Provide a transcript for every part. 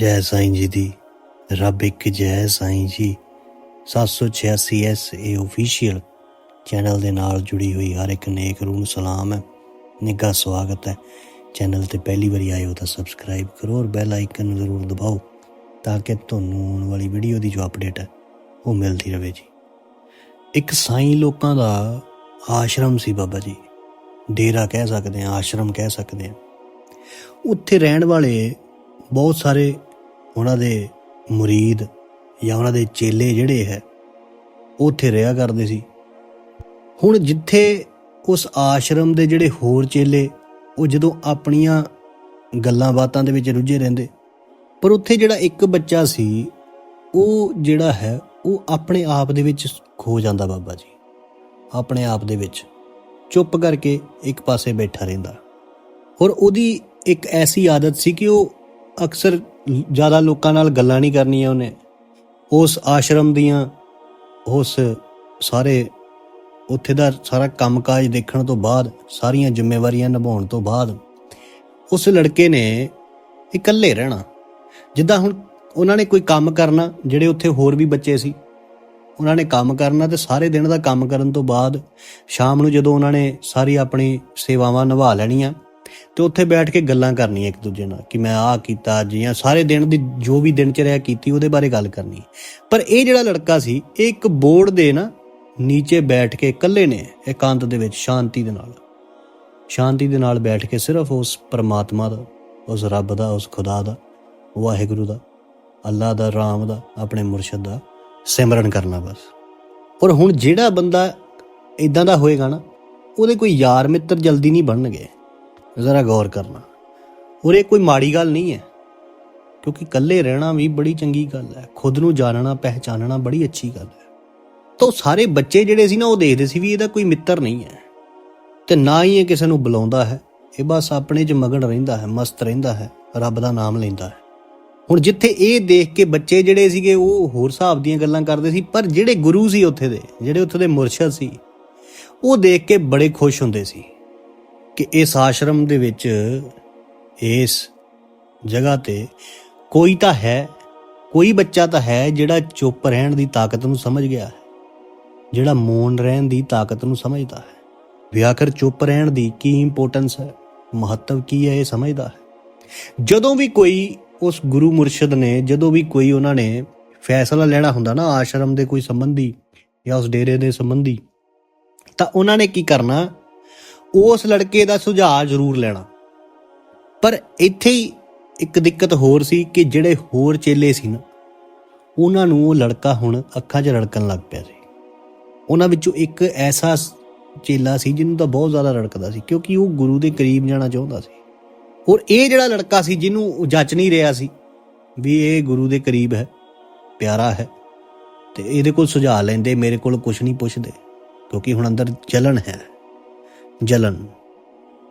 ਜੈ ਸਾਈਂ ਜੀ ਦੀ, ਰੱਬ ਇੱਕ ਜੈ ਸਾਈਂ ਜੀ। 786 ਐਸ ਏ ਅਫੀਸ਼ੀਅਲ ਚੈਨਲ ਦੇ ਨਾਲ ਜੁੜੀ ਹੋਈ ਹਰ ਇੱਕ ਨੇਕ ਰੂਹ ਨੂੰ ਸਲਾਮ ਹੈ। ਨਿੱਘਾ ਸਵਾਗਤ ਹੈ। ਚੈਨਲ ਤੇ ਪਹਿਲੀ ਵਾਰੀ ਆਏ ਹੋ ਤਾਂ ਸਬਸਕ੍ਰਾਈਬ ਕਰੋ ਔਰ ਬੈਲ ਆਈਕਨ ਨੂੰ ਜ਼ਰੂਰ ਦਬਾਓ ਤਾਂ ਕਿ ਤੁਹਾਨੂੰ ਆਉਣ ਵਾਲੀ ਵੀਡੀਓ ਦੀ ਜੋ ਅਪਡੇਟ ਹੈ, ਉਹ ਮਿਲਦੀ ਰਹੇ ਜੀ। ਇੱਕ ਸਾਈਂ ਲੋਕਾਂ ਦਾ ਆਸ਼ਰਮ ਸੀ ਬਾਬਾ ਜੀ। ਡੇਰਾ ਕਹਿ ਸਕਦੇ ਆ ਆਸ਼ਰਮ ਕਹਿ ਸਕਦੇ ਆ ਉੱਥੇ ਰਹਿਣ ਵਾਲੇ ਬਹੁਤ ਸਾਰੇ ਉਹਨਾਂ ਦੇ ਮੁਰੀਦ ਜਾਂ ਉਹਨਾਂ ਦੇ ਚੇਲੇ ਜਿਹੜੇ ਹੈ, ਉਹ ਉੱਥੇ ਰਿਹਾ ਕਰਦੇ ਸੀ। ਹੁਣ ਜਿੱਥੇ ਉਸ ਆਸ਼ਰਮ ਦੇ ਜਿਹੜੇ ਹੋਰ ਚੇਲੇ, ਉਹ ਜਦੋਂ ਆਪਣੀਆਂ ਗੱਲਾਂ ਬਾਤਾਂ ਦੇ ਵਿੱਚ ਰੁੱਝੇ ਰਹਿੰਦੇ, ਪਰ ਉੱਥੇ ਜਿਹੜਾ ਇੱਕ ਬੱਚਾ ਸੀ, ਉਹ ਜਿਹੜਾ ਹੈ, ਉਹ ਆਪਣੇ ਆਪ ਦੇ ਵਿੱਚ ਖੋ ਜਾਂਦਾ ਬਾਬਾ ਜੀ। ਆਪਣੇ ਆਪ ਦੇ ਵਿੱਚ ਚੁੱਪ ਕਰਕੇ ਇੱਕ ਪਾਸੇ ਬੈਠਾ ਰਹਿੰਦਾ। ਔਰ ਉਹਦੀ ਇੱਕ ਐਸੀ ਆਦਤ ਸੀ ਕਿ ਉਹ ਅਕਸਰ ਜ਼ਿਆਦਾ ਲੋਕਾਂ ਨਾਲ ਗੱਲਾਂ ਨਹੀਂ ਕਰਨੀਆਂ ਉਹਨੇ। ਉਸ ਆਸ਼ਰਮ ਦੀਆਂ, ਉਸ ਸਾਰੇ ਉੱਥੇ ਦਾ ਸਾਰਾ ਕੰਮਕਾਜ ਦੇਖਣ ਤੋਂ ਬਾਅਦ, ਸਾਰੀਆਂ ਜ਼ਿੰਮੇਵਾਰੀਆਂ ਨਿਭਾਉਣ ਤੋਂ ਬਾਅਦ, ਉਸ ਲੜਕੇ ਨੇ ਇਕੱਲੇ ਰਹਿਣਾ। ਜਿੱਦਾਂ ਹੁਣ ਉਹਨਾਂ ਨੇ ਕੋਈ ਕੰਮ ਕਰਨਾ, ਜਿਹੜੇ ਉੱਥੇ ਹੋਰ ਵੀ ਬੱਚੇ ਸੀ, ਉਹਨਾਂ ਨੇ ਕੰਮ ਕਰਨਾ ਤੇ ਸਾਰੇ ਦਿਨ ਦਾ ਕੰਮ ਕਰਨ ਤੋਂ ਬਾਅਦ, ਸ਼ਾਮ ਨੂੰ ਜਦੋਂ ਉਹਨਾਂ ਨੇ ਸਾਰੀ ਆਪਣੀ ਸੇਵਾਵਾਂ ਨਿਭਾ ਲੈਣੀਆਂ ਤੇ ਉੱਥੇ ਬੈਠ ਕੇ ਗੱਲਾਂ ਕਰਨੀਆਂ ਇੱਕ ਦੂਜੇ ਨਾਲ ਕਿ ਮੈਂ ਆਹ ਕੀਤਾ ਅੱਜ ਸਾਰੇ ਦਿਨ ਦੀ ਜੋ ਵੀ ਦਿਨ 'ਚ ਰਿਹਾ ਕੀਤੀ ਉਹਦੇ ਬਾਰੇ ਗੱਲ ਕਰਨੀ ਪਰ ਇਹ ਜਿਹੜਾ ਲੜਕਾ ਸੀ, ਇਹ ਇੱਕ ਬੋਰਡ ਦੇ ਨਾ ਨੀਚੇ ਬੈਠ ਕੇ ਇਕੱਲੇ ਨੇ ਇਕਾਂਤ ਦੇ ਵਿੱਚ ਸ਼ਾਂਤੀ ਦੇ ਨਾਲ। ਸ਼ਾਂਤੀ ਦੇ ਨਾਲ ਬੈਠ ਕੇ ਸਿਰਫ ਉਸ ਪਰਮਾਤਮਾ ਦਾ, ਉਸ ਰੱਬ ਦਾ, ਉਸ ਖੁਦਾ ਦਾ, ਵਾਹਿਗੁਰੂ ਦਾ ਅੱਲਾ ਦਾ, ਰਾਮ ਦਾ, ਆਪਣੇ ਮੁਰਸ਼ਦ ਦਾ ਸਿਮਰਨ ਕਰਨਾ ਬਸ। ਔਰ ਹੁਣ ਜਿਹੜਾ ਬੰਦਾ ਇਦਾਂ ਦਾ ਹੋਏਗਾ ਨਾ, ਉਹਦੇ ਕੋਈ ਯਾਰ ਮਿੱਤਰ ਜਲਦੀ ਨਹੀਂ ਬਣਨਗੇ। ਜ਼ਰਾ ਗੌਰ ਕਰਨਾ। ਔਰ ਇਹ ਕੋਈ ਮਾੜੀ ਗੱਲ ਨਹੀਂ ਹੈ, ਕਿਉਂਕਿ ਇਕੱਲੇ ਰਹਿਣਾ ਵੀ ਬੜੀ ਚੰਗੀ ਗੱਲ ਹੈ। ਖੁਦ ਨੂੰ ਜਾਣਨਾ, ਪਹਿਚਾਨਣਾ ਬੜੀ ਅੱਛੀ ਗੱਲ ਹੈ। ਤਾਂ ਸਾਰੇ ਬੱਚੇ ਜਿਹੜੇ ਸੀ ਨਾ, ਉਹ ਦੇਖਦੇ ਸੀ ਵੀ ਇਹਦਾ ਕੋਈ ਮਿੱਤਰ ਨਹੀਂ ਹੈ। ਤੇ ਨਾ ਹੀ ਇਹ ਕਿਸੇ ਨੂੰ ਬੁਲਾਉਂਦਾ ਹੈ। ਇਹ ਬਸ ਆਪਣੇ 'ਚ ਮਗਨ ਰਹਿੰਦਾ ਹੈ, ਮਸਤ ਰਹਿੰਦਾ ਹੈ, ਰੱਬ ਦਾ ਨਾਮ ਲੈਂਦਾ ਹੈ। ਹੁਣ ਜਿੱਥੇ ਇਹ ਦੇਖ ਕੇ ਬੱਚੇ ਜਿਹੜੇ ਸੀਗੇ, ਉਹ ਹੋਰ ਹਿਸਾਬ ਦੀਆਂ ਗੱਲਾਂ ਕਰਦੇ ਸੀ, ਪਰ ਜਿਹੜੇ ਗੁਰੂ ਸੀ ਉੱਥੇ ਦੇ, ਜਿਹੜੇ ਉੱਥੇ ਦੇ ਮੁਰਸ਼ਦ ਸੀ, ਉਹ ਦੇਖ ਕੇ ਬੜੇ ਖੁਸ਼ ਹੁੰਦੇ ਸੀ। ਕਿ ਇਸ ਆਸ਼ਰਮ ਦੇ ਵਿੱਚ ਇਸ ਜਗ੍ਹਾ ਤੇ ਕੋਈ ਤਾਂ ਹੈ, ਕੋਈ ਬੱਚਾ ਤਾਂ ਹੈ ਜਿਹੜਾ ਚੁੱਪ ਰਹਿਣ ਦੀ ਤਾਕਤ ਨੂੰ ਸਮਝ ਗਿਆ ਹੈ, ਜਿਹੜਾ ਮੌਨ ਰਹਿਣ ਦੀ ਤਾਕਤ ਨੂੰ ਸਮਝਦਾ ਹੈ। ਵੀ ਆਖਰ ਚੁੱਪ ਰਹਿਣ ਦੀ ਕੀ ਇੰਪੋਰਟੈਂਸ ਹੈ, ਮਹੱਤਵ ਕੀ ਹੈ ਇਹ ਸਮਝਦਾ ਹੈ? ਜਦੋਂ ਵੀ ਕੋਈ ਉਸ ਗੁਰੂ ਮੁਰਸ਼ਿਦ ਨੇ, ਜਦੋਂ ਵੀ ਕੋਈ ਉਹਨਾਂ ਨੇ ਫੈਸਲਾ ਲੈਣਾ ਹੁੰਦਾ ਨਾ ਆਸ਼ਰਮ ਦੇ ਕੋਈ ਸੰਬੰਧੀ ਜਾਂ ਉਸ ਡੇਰੇ ਦੇ ਸੰਬੰਧੀ, ਤਾਂ ਉਹਨਾਂ ਨੇ ਕੀ ਕਰਨਾ? ਉਸ ਲੜਕੇ ਦਾ ਸੁਝਾਅ ਜ਼ਰੂਰ ਲੈਣਾ। ਪਰ ਇੱਥੇ ਹੀ ਇੱਕ ਦਿੱਕਤ ਹੋਰ ਸੀ ਕਿ ਜਿਹੜੇ ਹੋਰ ਚੇਲੇ ਸੀ ਨਾ, ਉਹਨਾਂ ਨੂੰ ਉਹ ਲੜਕਾ ਹੁਣ ਅੱਖਾਂ 'ਚ ਰੜਕਣ ਲੱਗ ਪਿਆ ਸੀ। ਉਹਨਾਂ ਵਿੱਚੋਂ ਇੱਕ ਐਸਾ ਚੇਲਾ ਸੀ ਜਿਹਨੂੰ ਤਾਂ ਬਹੁਤ ਜ਼ਿਆਦਾ ਰੜਕਦਾ ਸੀ, ਕਿਉਂਕਿ ਉਹ ਗੁਰੂ ਦੇ ਕਰੀਬ ਜਾਣਾ ਚਾਹੁੰਦਾ ਸੀ। ਔਰ ਇਹ ਜਿਹੜਾ ਲੜਕਾ ਸੀ ਜਿਹਨੂੰ ਜੱਜ ਨਹੀਂ ਰਿਹਾ ਸੀ ਵੀ ਇਹ ਗੁਰੂ ਦੇ ਕਰੀਬ ਹੈ, ਪਿਆਰਾ ਹੈ ਤੇ ਇਹਦੇ ਕੋਲ ਸੁਝਾਅ ਲੈਂਦੇ, ਮੇਰੇ ਕੋਲ ਕੁਝ ਨਹੀਂ ਪੁੱਛਦੇ, ਕਿਉਂਕਿ ਹੁਣ ਅੰਦਰ ਜਲਨ ਹੈ। ਜਲਨ।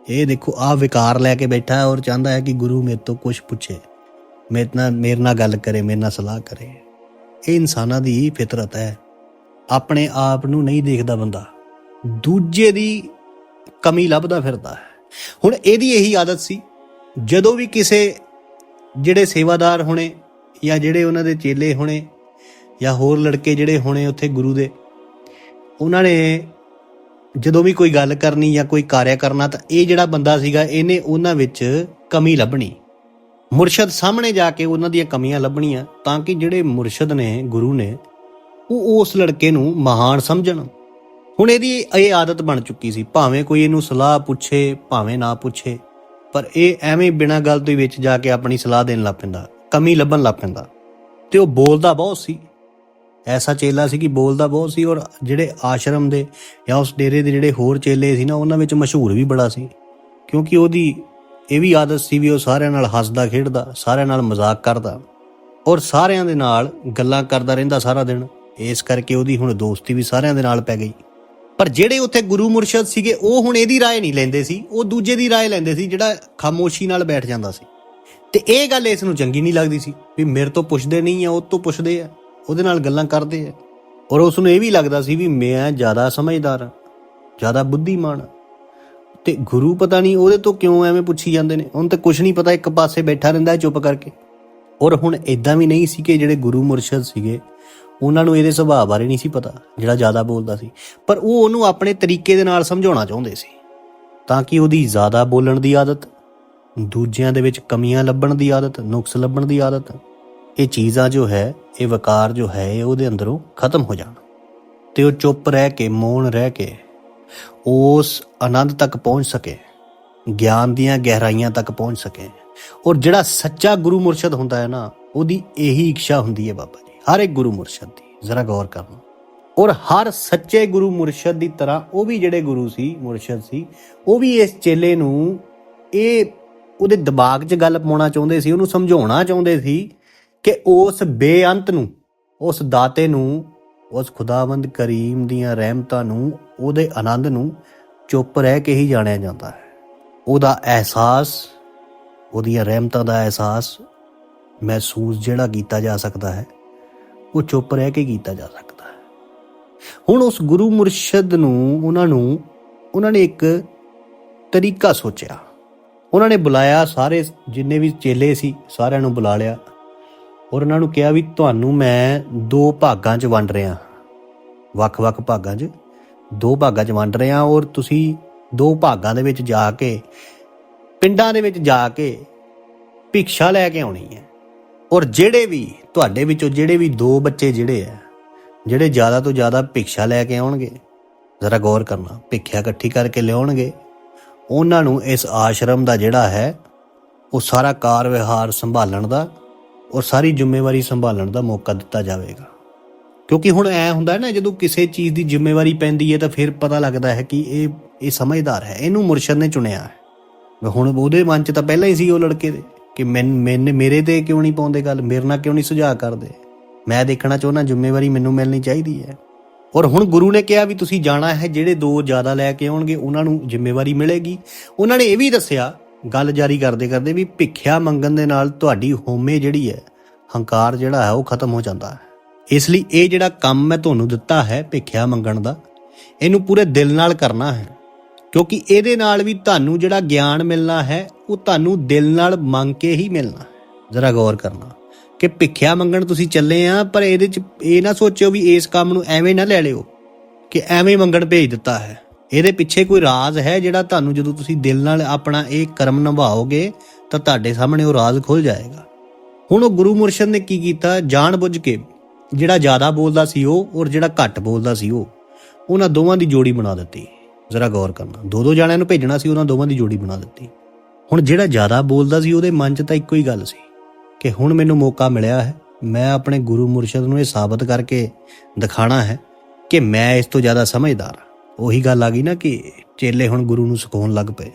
ਇਹ ਦੇਖੋ ਆ ਵਿਕਾਰ ਲੈ ਕੇ ਬੈਠਾ ਹੈ ਔਰ ਚਾਹੁੰਦਾ ਹੈ ਕਿ ਗੁਰੂ ਮੇਰੇ ਤੋਂ ਕੁਝ ਪੁੱਛੇ। ਮੇਰੇ ਨਾਲ ਮੇਰੇ ਨਾਲ ਗੱਲ ਕਰੇ, ਮੇਰੇ ਨਾਲ ਸਲਾਹ ਕਰੇ। ਇਹ ਇਨਸਾਨਾਂ ਦੀ ਫਿਤਰਤ ਹੈ। ਆਪਣੇ ਆਪ ਨੂੰ ਨਹੀਂ ਦੇਖਦਾ ਬੰਦਾ। ਦੂਜੇ ਦੀ ਕਮੀ ਲੱਭਦਾ ਫਿਰਦਾ ਹੈ। ਹੁਣ ਇਹਦੀ ਇਹੀ ਆਦਤ ਸੀ। ਜਦੋਂ ਵੀ ਕਿਸੇ ਜਿਹੜੇ ਸੇਵਾਦਾਰ ਹੋਣੇ ਜਾਂ ਜਿਹੜੇ ਉਹਨਾਂ ਦੇ ਚੇਲੇ ਹੋਣੇ ਜਾਂ ਹੋਰ ਲੜਕੇ ਜਿਹੜੇ ਹੋਣੇ ਉੱਥੇ ਗੁਰੂ ਦੇ, ਉਹਨਾਂ ਨੇ ਜਦੋਂ ਵੀ ਕੋਈ ਗੱਲ ਕਰਨੀ ਜਾਂ ਕੋਈ ਕਾਰਿਆ ਕਰਨਾ, ਤਾਂ ਇਹ ਜਿਹੜਾ ਬੰਦਾ ਸੀਗਾ, ਇਹਨੇ ਉਹਨਾਂ ਵਿੱਚ ਕਮੀ ਲੱਭਣੀ। ਮੁਰਸ਼ਦ ਸਾਹਮਣੇ ਜਾ ਕੇ ਉਹਨਾਂ ਦੀਆਂ ਕਮੀਆਂ ਲੱਭਣੀਆਂ, ਤਾਂ ਕਿ ਜਿਹੜੇ ਮੁਰਸ਼ਦ ਨੇ, ਗੁਰੂ ਨੇ, ਉਹ ਉਸ ਲੜਕੇ ਨੂੰ ਮਹਾਨ ਸਮਝਣ। ਹੁਣ ਇਹਦੀ ਇਹ ਆਦਤ ਬਣ ਚੁੱਕੀ ਸੀ, ਭਾਵੇਂ ਕੋਈ ਇਹਨੂੰ ਸਲਾਹ ਪੁੱਛੇ, ਭਾਵੇਂ ਨਾ ਪੁੱਛੇ, ਪਰ ਇਹ ਐਵੇਂ ਬਿਨਾਂ ਗੱਲ ਤੋਂ ਵਿੱਚ ਜਾ ਕੇ ਆਪਣੀ ਸਲਾਹ ਦੇਣ ਲੱਗ ਪੈਂਦਾ, ਕਮੀ ਲੱਭਣ ਲੱਗ ਪੈਂਦਾ। ਤੇ ਉਹ ਬੋਲਦਾ ਬਹੁਤ ਸੀ। ਐਸਾ ਚੇਲਾ ਸੀ ਕਿ ਬੋਲਦਾ ਬਹੁਤ ਸੀ ਔਰ ਜਿਹੜੇ ਆਸ਼ਰਮ ਦੇ ਜਾਂ ਉਸ ਡੇਰੇ ਦੇ ਜਿਹੜੇ ਹੋਰ ਚੇਲੇ ਸੀ ਨਾ ਉਹਨਾਂ ਵਿੱਚ ਮਸ਼ਹੂਰ ਵੀ ਬੜਾ ਸੀ ਕਿਉਂਕਿ ਉਹਦੀ ਇਹ ਵੀ ਆਦਤ ਸੀ ਵੀ ਉਹ ਸਾਰਿਆਂ ਨਾਲ ਹੱਸਦਾ ਖੇਡਦਾ ਸਾਰਿਆਂ ਨਾਲ ਮਜ਼ਾਕ ਕਰਦਾ ਔਰ ਸਾਰਿਆਂ ਦੇ ਨਾਲ ਗੱਲਾਂ ਕਰਦਾ ਰਹਿੰਦਾ ਸਾਰਾ ਦਿਨ ਇਸ ਕਰਕੇ ਉਹਦੀ ਹੁਣ ਦੋਸਤੀ ਵੀ ਸਾਰਿਆਂ ਦੇ ਨਾਲ ਪੈ ਗਈ ਪਰ ਜਿਹੜੇ ਉੱਥੇ ਗੁਰੂ ਮੁਰਸ਼ਦ ਸੀਗੇ ਉਹ ਹੁਣ ਇਹਦੀ رائے ਨਹੀਂ ਲੈਂਦੇ ਸੀ ਉਹ ਦੂਜੇ ਦੀ رائے ਲੈਂਦੇ ਸੀ ਜਿਹੜਾ ਖਾਮੋਸ਼ੀ ਨਾਲ ਬੈਠ ਜਾਂਦਾ ਸੀ ਤੇ ਇਹ ਗੱਲ ਇਸ ਨੂੰ ਚੰਗੀ ਨਹੀਂ ਲੱਗਦੀ ਸੀ ਵੀ ਮੇਰੇ ਤੋਂ ਪੁੱਛਦੇ ਨਹੀਂ ਆ ਉਹ ਤੋਂ ਪੁੱਛਦੇ ਆ ਉਹਦੇ ਨਾਲ ਗੱਲਾਂ ਕਰਦੇ ਆ। ਔਰ ਉਸ ਨੂੰ ਇਹ ਵੀ ਲੱਗਦਾ ਸੀ ਵੀ ਮੈਂ ਜ਼ਿਆਦਾ ਸਮਝਦਾਰ ਹਾਂ ਜ਼ਿਆਦਾ ਬੁੱਧੀਮਾਨ ਹਾਂ। ਤੇ ਗੁਰੂ ਪਤਾ ਨਹੀਂ ਉਹਦੇ ਤੋਂ ਕਿਉਂ ਐਵੇਂ ਪੁੱਛੀ ਜਾਂਦੇ ਨੇ। ਉਹਨੂੰ ਤਾਂ ਕੁਝ ਨਹੀਂ ਪਤਾ, ਇੱਕ ਪਾਸੇ ਬੈਠਾ ਰਹਿੰਦਾ ਚੁੱਪ ਕਰਕੇ। ਔਰ ਹੁਣ ਇਦਾਂ ਵੀ ਨਹੀਂ ਸੀ ਕਿ ਜਿਹੜੇ ਗੁਰੂ ਮੁਰਸ਼ਦ ਸੀਗੇ, ਉਹਨਾਂ ਨੂੰ ਇਹਦੇ ਸੁਭਾਅ ਬਾਰੇ ਨਹੀਂ ਸੀ ਪਤਾ, ਜਿਹੜਾ ਜ਼ਿਆਦਾ ਬੋਲਦਾ ਸੀ। ਪਰ ਉਹ ਉਹਨੂੰ ਆਪਣੇ ਤਰੀਕੇ ਦੇ ਨਾਲ ਸਮਝਾਉਣਾ ਚਾਹੁੰਦੇ ਸੀ, ਤਾਂ ਕਿ ਉਹਦੀ ਜ਼ਿਆਦਾ ਬੋਲਣ ਦੀ ਆਦਤ, ਦੂਜਿਆਂ ਦੇ ਵਿੱਚ ਕਮੀਆਂ ਲੱਭਣ ਦੀ ਆਦਤ, ਨੁਕਸ ਲੱਭਣ ਦੀ ਆਦਤ ਇਹ ਚੀਜ਼ਾਂ ਜੋ ਹੈ, ਇਹ ਵਕਾਰ ਜੋ ਹੈ, ਇਹ ਉਹਦੇ ਅੰਦਰੋਂ ਖਤਮ ਹੋ ਜਾਣ। ਤੇ ਉਹ ਚੁੱਪ ਰਹਿ ਕੇ, ਮੌਨ ਰਹਿ ਕੇ, ਉਸ ਆਨੰਦ ਤੱਕ ਪਹੁੰਚ ਸਕੇ, ਗਿਆਨ ਦੀਆਂ ਗਹਿਰਾਈਆਂ ਤੱਕ ਪਹੁੰਚ ਸਕੇ। ਔਰ ਜਿਹੜਾ ਸੱਚਾ ਗੁਰੂ ਮੁਰਸ਼ਦ ਹੁੰਦਾ ਹੈ ਨਾ, ਉਹਦੀ ਇਹੀ ਇੱਛਾ ਹੁੰਦੀ ਹੈ ਬਾਬਾ ਜੀ, ਹਰ ਇੱਕ ਗੁਰੂ ਮੁਰਸ਼ਦ ਦੀ, ਜ਼ਰਾ ਗੌਰ ਕਰਨਾ ਔਰ ਹਰ ਸੱਚੇ ਗੁਰੂ ਮੁਰਸ਼ਦ ਦੀ ਤਰ੍ਹਾਂ, ਉਹ ਵੀ ਜਿਹੜੇ ਗੁਰੂ ਸੀ, ਮੁਰਸ਼ਦ ਸੀ, ਉਹ ਵੀ ਇਸ ਚੇਲੇ ਨੂੰ ਇਹ ਉਹਦੇ ਦਿਮਾਗ 'ਚ ਗੱਲ ਪਾਉਣਾ ਚਾਹੁੰਦੇ ਸੀ, ਉਹਨੂੰ ਸਮਝਾਉਣਾ ਚਾਹੁੰਦੇ ਸੀ ਕਿ ਉਸ ਬੇਅੰਤ ਨੂੰ, ਉਸ ਦਾਤੇ ਨੂੰ, ਉਸ ਖੁਦਾਵੰਦ ਕਰੀਮ ਦੀਆਂ ਰਹਿਮਤਾਂ ਨੂੰ, ਉਹਦੇ ਆਨੰਦ ਨੂੰ ਚੁੱਪ ਰਹਿ ਕੇ ਹੀ ਜਾਣਿਆ ਜਾਂਦਾ ਹੈ। ਉਹਦਾ ਅਹਿਸਾਸ, ਉਹਦੀਆਂ ਰਹਿਮਤਾਂ ਦਾ ਅਹਿਸਾਸ ਮਹਿਸੂਸ ਜਿਹੜਾ ਕੀਤਾ ਜਾ ਸਕਦਾ ਹੈ, ਉਹ ਚੁੱਪ ਰਹਿ ਕੇ ਕੀਤਾ ਜਾ ਸਕਦਾ ਹੈ। ਹੁਣ ਉਸ ਗੁਰੂ ਮੁਰਸ਼ਦ ਨੂੰ, ਉਹਨਾਂ ਨੂੰ, ਉਹਨਾਂ ਨੇ ਇੱਕ ਤਰੀਕਾ ਸੋਚਿਆ। ਉਹਨਾਂ ਨੇ ਬੁਲਾਇਆ ਸਾਰੇ ਜਿੰਨੇ ਵੀ ਚੇਲੇ ਸੀ, ਸਾਰਿਆਂ ਨੂੰ ਬੁਲਾ ਲਿਆ। ਔਰ ਉਹਨਾਂ ਨੂੰ ਕਿਹਾ ਵੀ ਤੁਹਾਨੂੰ ਮੈਂ ਦੋ ਭਾਗਾਂ 'ਚ ਵੰਡ ਰਿਹਾ। ਵੱਖ-ਵੱਖ ਭਾਗਾਂ 'ਚ। ਦੋ ਭਾਗਾਂ 'ਚ ਵੰਡ ਰਿਹਾ ਔਰ ਤੁਸੀਂ ਦੋ ਭਾਗਾਂ ਦੇ ਵਿੱਚ ਜਾ ਕੇ, ਪਿੰਡਾਂ ਦੇ ਵਿੱਚ ਜਾ ਕੇ ਭਿਕਸ਼ਾ ਲੈ ਕੇ ਆਉਣੀ ਹੈ। ਔਰ ਜਿਹੜੇ ਵੀ ਤੁਹਾਡੇ ਵਿੱਚੋਂ ਜਿਹੜੇ ਵੀ ਦੋ ਬੱਚੇ ਜਿਹੜੇ ਆ, ਜਿਹੜੇ ਜ਼ਿਆਦਾ ਤੋਂ ਜ਼ਿਆਦਾ ਭਿਕਸ਼ਾ ਲੈ ਕੇ ਆਉਣਗੇ, ਜ਼ਰਾ ਗੌਰ ਕਰਨਾ, ਭਿੱਖਿਆ ਇਕੱਠੀ ਕਰਕੇ ਲਿਆਉਣਗੇ, ਉਹਨਾਂ ਨੂੰ ਇਸ ਆਸ਼ਰਮ ਦਾ ਜਿਹੜਾ ਹੈ, ਉਹ ਸਾਰਾ ਕਾਰ ਵਿਹਾਰ ਸੰਭਾਲਣ ਦਾ ਔਰ ਸਾਰੀ ਜ਼ਿੰਮੇਵਾਰੀ ਸੰਭਾਲਣ ਦਾ ਮੌਕਾ ਦਿੱਤਾ ਜਾਵੇਗਾ। ਕਿਉਂਕਿ ਹੁਣ ਐ ਹੁੰਦਾ ਨਾ, ਜਦੋਂ ਕਿਸੇ ਚੀਜ਼ ਦੀ ਜ਼ਿੰਮੇਵਾਰੀ ਪੈਂਦੀ ਹੈ ਤਾਂ ਫਿਰ ਪਤਾ ਲੱਗਦਾ ਹੈ ਕਿ ਇਹ ਇਹ ਸਮਝਦਾਰ ਹੈ। ਇਹਨੂੰ ਮੁਰਸ਼ਦ ਨੇ ਚੁਣਿਆ ਹੈ। ਮੈਂ ਹੁਣ ਉਹਦੇ ਮਨ 'ਚ ਤਾਂ ਪਹਿਲਾਂ ਹੀ ਸੀ ਉਹ ਲੜਕੇ ਦੇ ਕਿ ਮੈਂ ਮੈਨੇ ਮੇਰੇ ਤੇ ਕਿਉਂ ਨਹੀਂ ਪਾਉਂਦੇ ਗੱਲ? ਮੇਰੇ ਨਾਲ ਕਿਉਂ ਨਹੀਂ ਸੁਝਾਅ ਕਰਦੇ? ਮੈਂ ਦੇਖਣਾ ਚਾਹੁੰਦਾ, ਜ਼ਿੰਮੇਵਾਰੀ ਮੈਨੂੰ ਮਿਲਣੀ ਚਾਹੀਦੀ ਹੈ। ਔਰ ਹੁਣ ਗੁਰੂ ਨੇ ਕਿਹਾ ਵੀ ਤੁਸੀਂ ਜਾਣਾ ਹੈ, ਜਿਹੜੇ ਦੋ ਜ਼ਿਆਦਾ ਲੈ ਕੇ ਆਉਣਗੇ, ਉਹਨਾਂ ਨੂੰ ਜ਼ਿੰਮੇਵਾਰੀ ਮਿਲੇਗੀ। ਉਹਨਾਂ ਨੇ ਇਹ ਵੀ ਦੱਸਿਆ ਗੱਲ ਜਾਰੀ ਕਰਦੇ ਕਰਦੇ ਵੀ ਭਿੱਖਿਆ ਮੰਗਣ ਦੇ ਨਾਲ ਤੁਹਾਡੀ ਹੋਮੇ ਜਿਹੜੀ ਹੈ, ਹੰਕਾਰ ਜਿਹੜਾ ਹੈ ਉਹ ਖਤਮ ਹੋ ਜਾਂਦਾ ਹੈ। ਇਸ ਲਈ ਇਹ ਜਿਹੜਾ ਕੰਮ ਮੈਂ ਤੁਹਾਨੂੰ ਦਿੱਤਾ ਹੈ ਭਿੱਖਿਆ ਮੰਗਣ ਦਾ, ਇਹਨੂੰ ਪੂਰੇ ਦਿਲ ਨਾਲ ਕਰਨਾ ਹੈ। ਕਿਉਂਕਿ ਇਹਦੇ ਨਾਲ ਵੀ ਤੁਹਾਨੂੰ ਜਿਹੜਾ ਗਿਆਨ ਮਿਲਣਾ ਹੈ, ਉਹ ਤੁਹਾਨੂੰ ਦਿਲ ਨਾਲ ਮੰਗ ਕੇ ਹੀ ਮਿਲਣਾ ਜ਼ਰਾ ਗੌਰ ਕਰਨਾ ਕਿ ਭਿੱਖਿਆ ਮੰਗਣ ਤੁਸੀਂ ਚੱਲੇ ਆ, ਪਰ ਇਹਦੇ ਚ ਇਹ ਨਾ ਸੋਚਿਓ ਵੀ ਇਸ ਕੰਮ ਨੂੰ ਐਵੇਂ ਨਾ ਲੈ ਲਿਓ ਕਿ ਐਵੇਂ ਮੰਗਣ ਭੇਜ ਦਿੱਤਾ ਹੈ। ਇਹਦੇ ਪਿੱਛੇ ਕੋਈ ਰਾਜ਼ ਹੈ ਜਿਹੜਾ ਤੁਹਾਨੂੰ ਜਦੋਂ ਤੁਸੀਂ ਦਿਲ ਨਾਲ ਆਪਣਾ ਇਹ ਕਰਮ ਨਿਭਾਓਗੇ, ਤਾਂ ਤੁਹਾਡੇ ਸਾਹਮਣੇ ਉਹ ਰਾਜ਼ ਖੁੱਲ ਜਾਏਗਾ। ਹੁਣ ਉਹ ਗੁਰੂ ਮੁਰਸ਼ਦ ਨੇ ਕੀ ਕੀਤਾ? ਜਾਣ ਬੁੱਝ ਕੇ ਜਿਹੜਾ ਜ਼ਿਆਦਾ ਬੋਲਦਾ ਸੀ ਉਹ ਔਰ ਜਿਹੜਾ ਘੱਟ ਬੋਲਦਾ ਸੀ ਉਹ, ਉਹਨਾਂ ਦੋਵਾਂ ਦੀ ਜੋੜੀ ਬਣਾ ਦਿੱਤੀ। ਜ਼ਰਾ ਗੌਰ ਕਰਨਾ। ਦੋ ਦੋ ਜਣਿਆਂ ਨੂੰ ਭੇਜਣਾ ਸੀ, ਉਹਨਾਂ ਦੋਵਾਂ ਦੀ ਜੋੜੀ ਬਣਾ ਦਿੱਤੀ। ਹੁਣ ਜਿਹੜਾ ਜ਼ਿਆਦਾ ਬੋਲਦਾ ਸੀ, ਉਹਦੇ ਮਨ 'ਚ ਤਾਂ ਇੱਕੋ ਹੀ ਗੱਲ ਸੀ ਕਿ ਹੁਣ ਮੈਨੂੰ ਮੌਕਾ ਮਿਲਿਆ ਹੈ, ਮੈਂ ਆਪਣੇ ਗੁਰੂ ਮੁਰਸ਼ਦ ਨੂੰ ਇਹ ਸਾਬਤ ਕਰਕੇ ਦਿਖਾਣਾ ਹੈ ਕਿ ਮੈਂ ਇਸ ਤੋਂ ਜ਼ਿਆਦਾ ਸਮਝਦਾਰ ਹਾਂ। ਉਹੀ ਗੱਲ ਆ ਗਈ ਨਾ ਕਿ ਚੇਲੇ ਹੁਣ ਗੁਰੂ ਨੂੰ ਸਿਖਾਉਣ ਲੱਗ ਪਏ।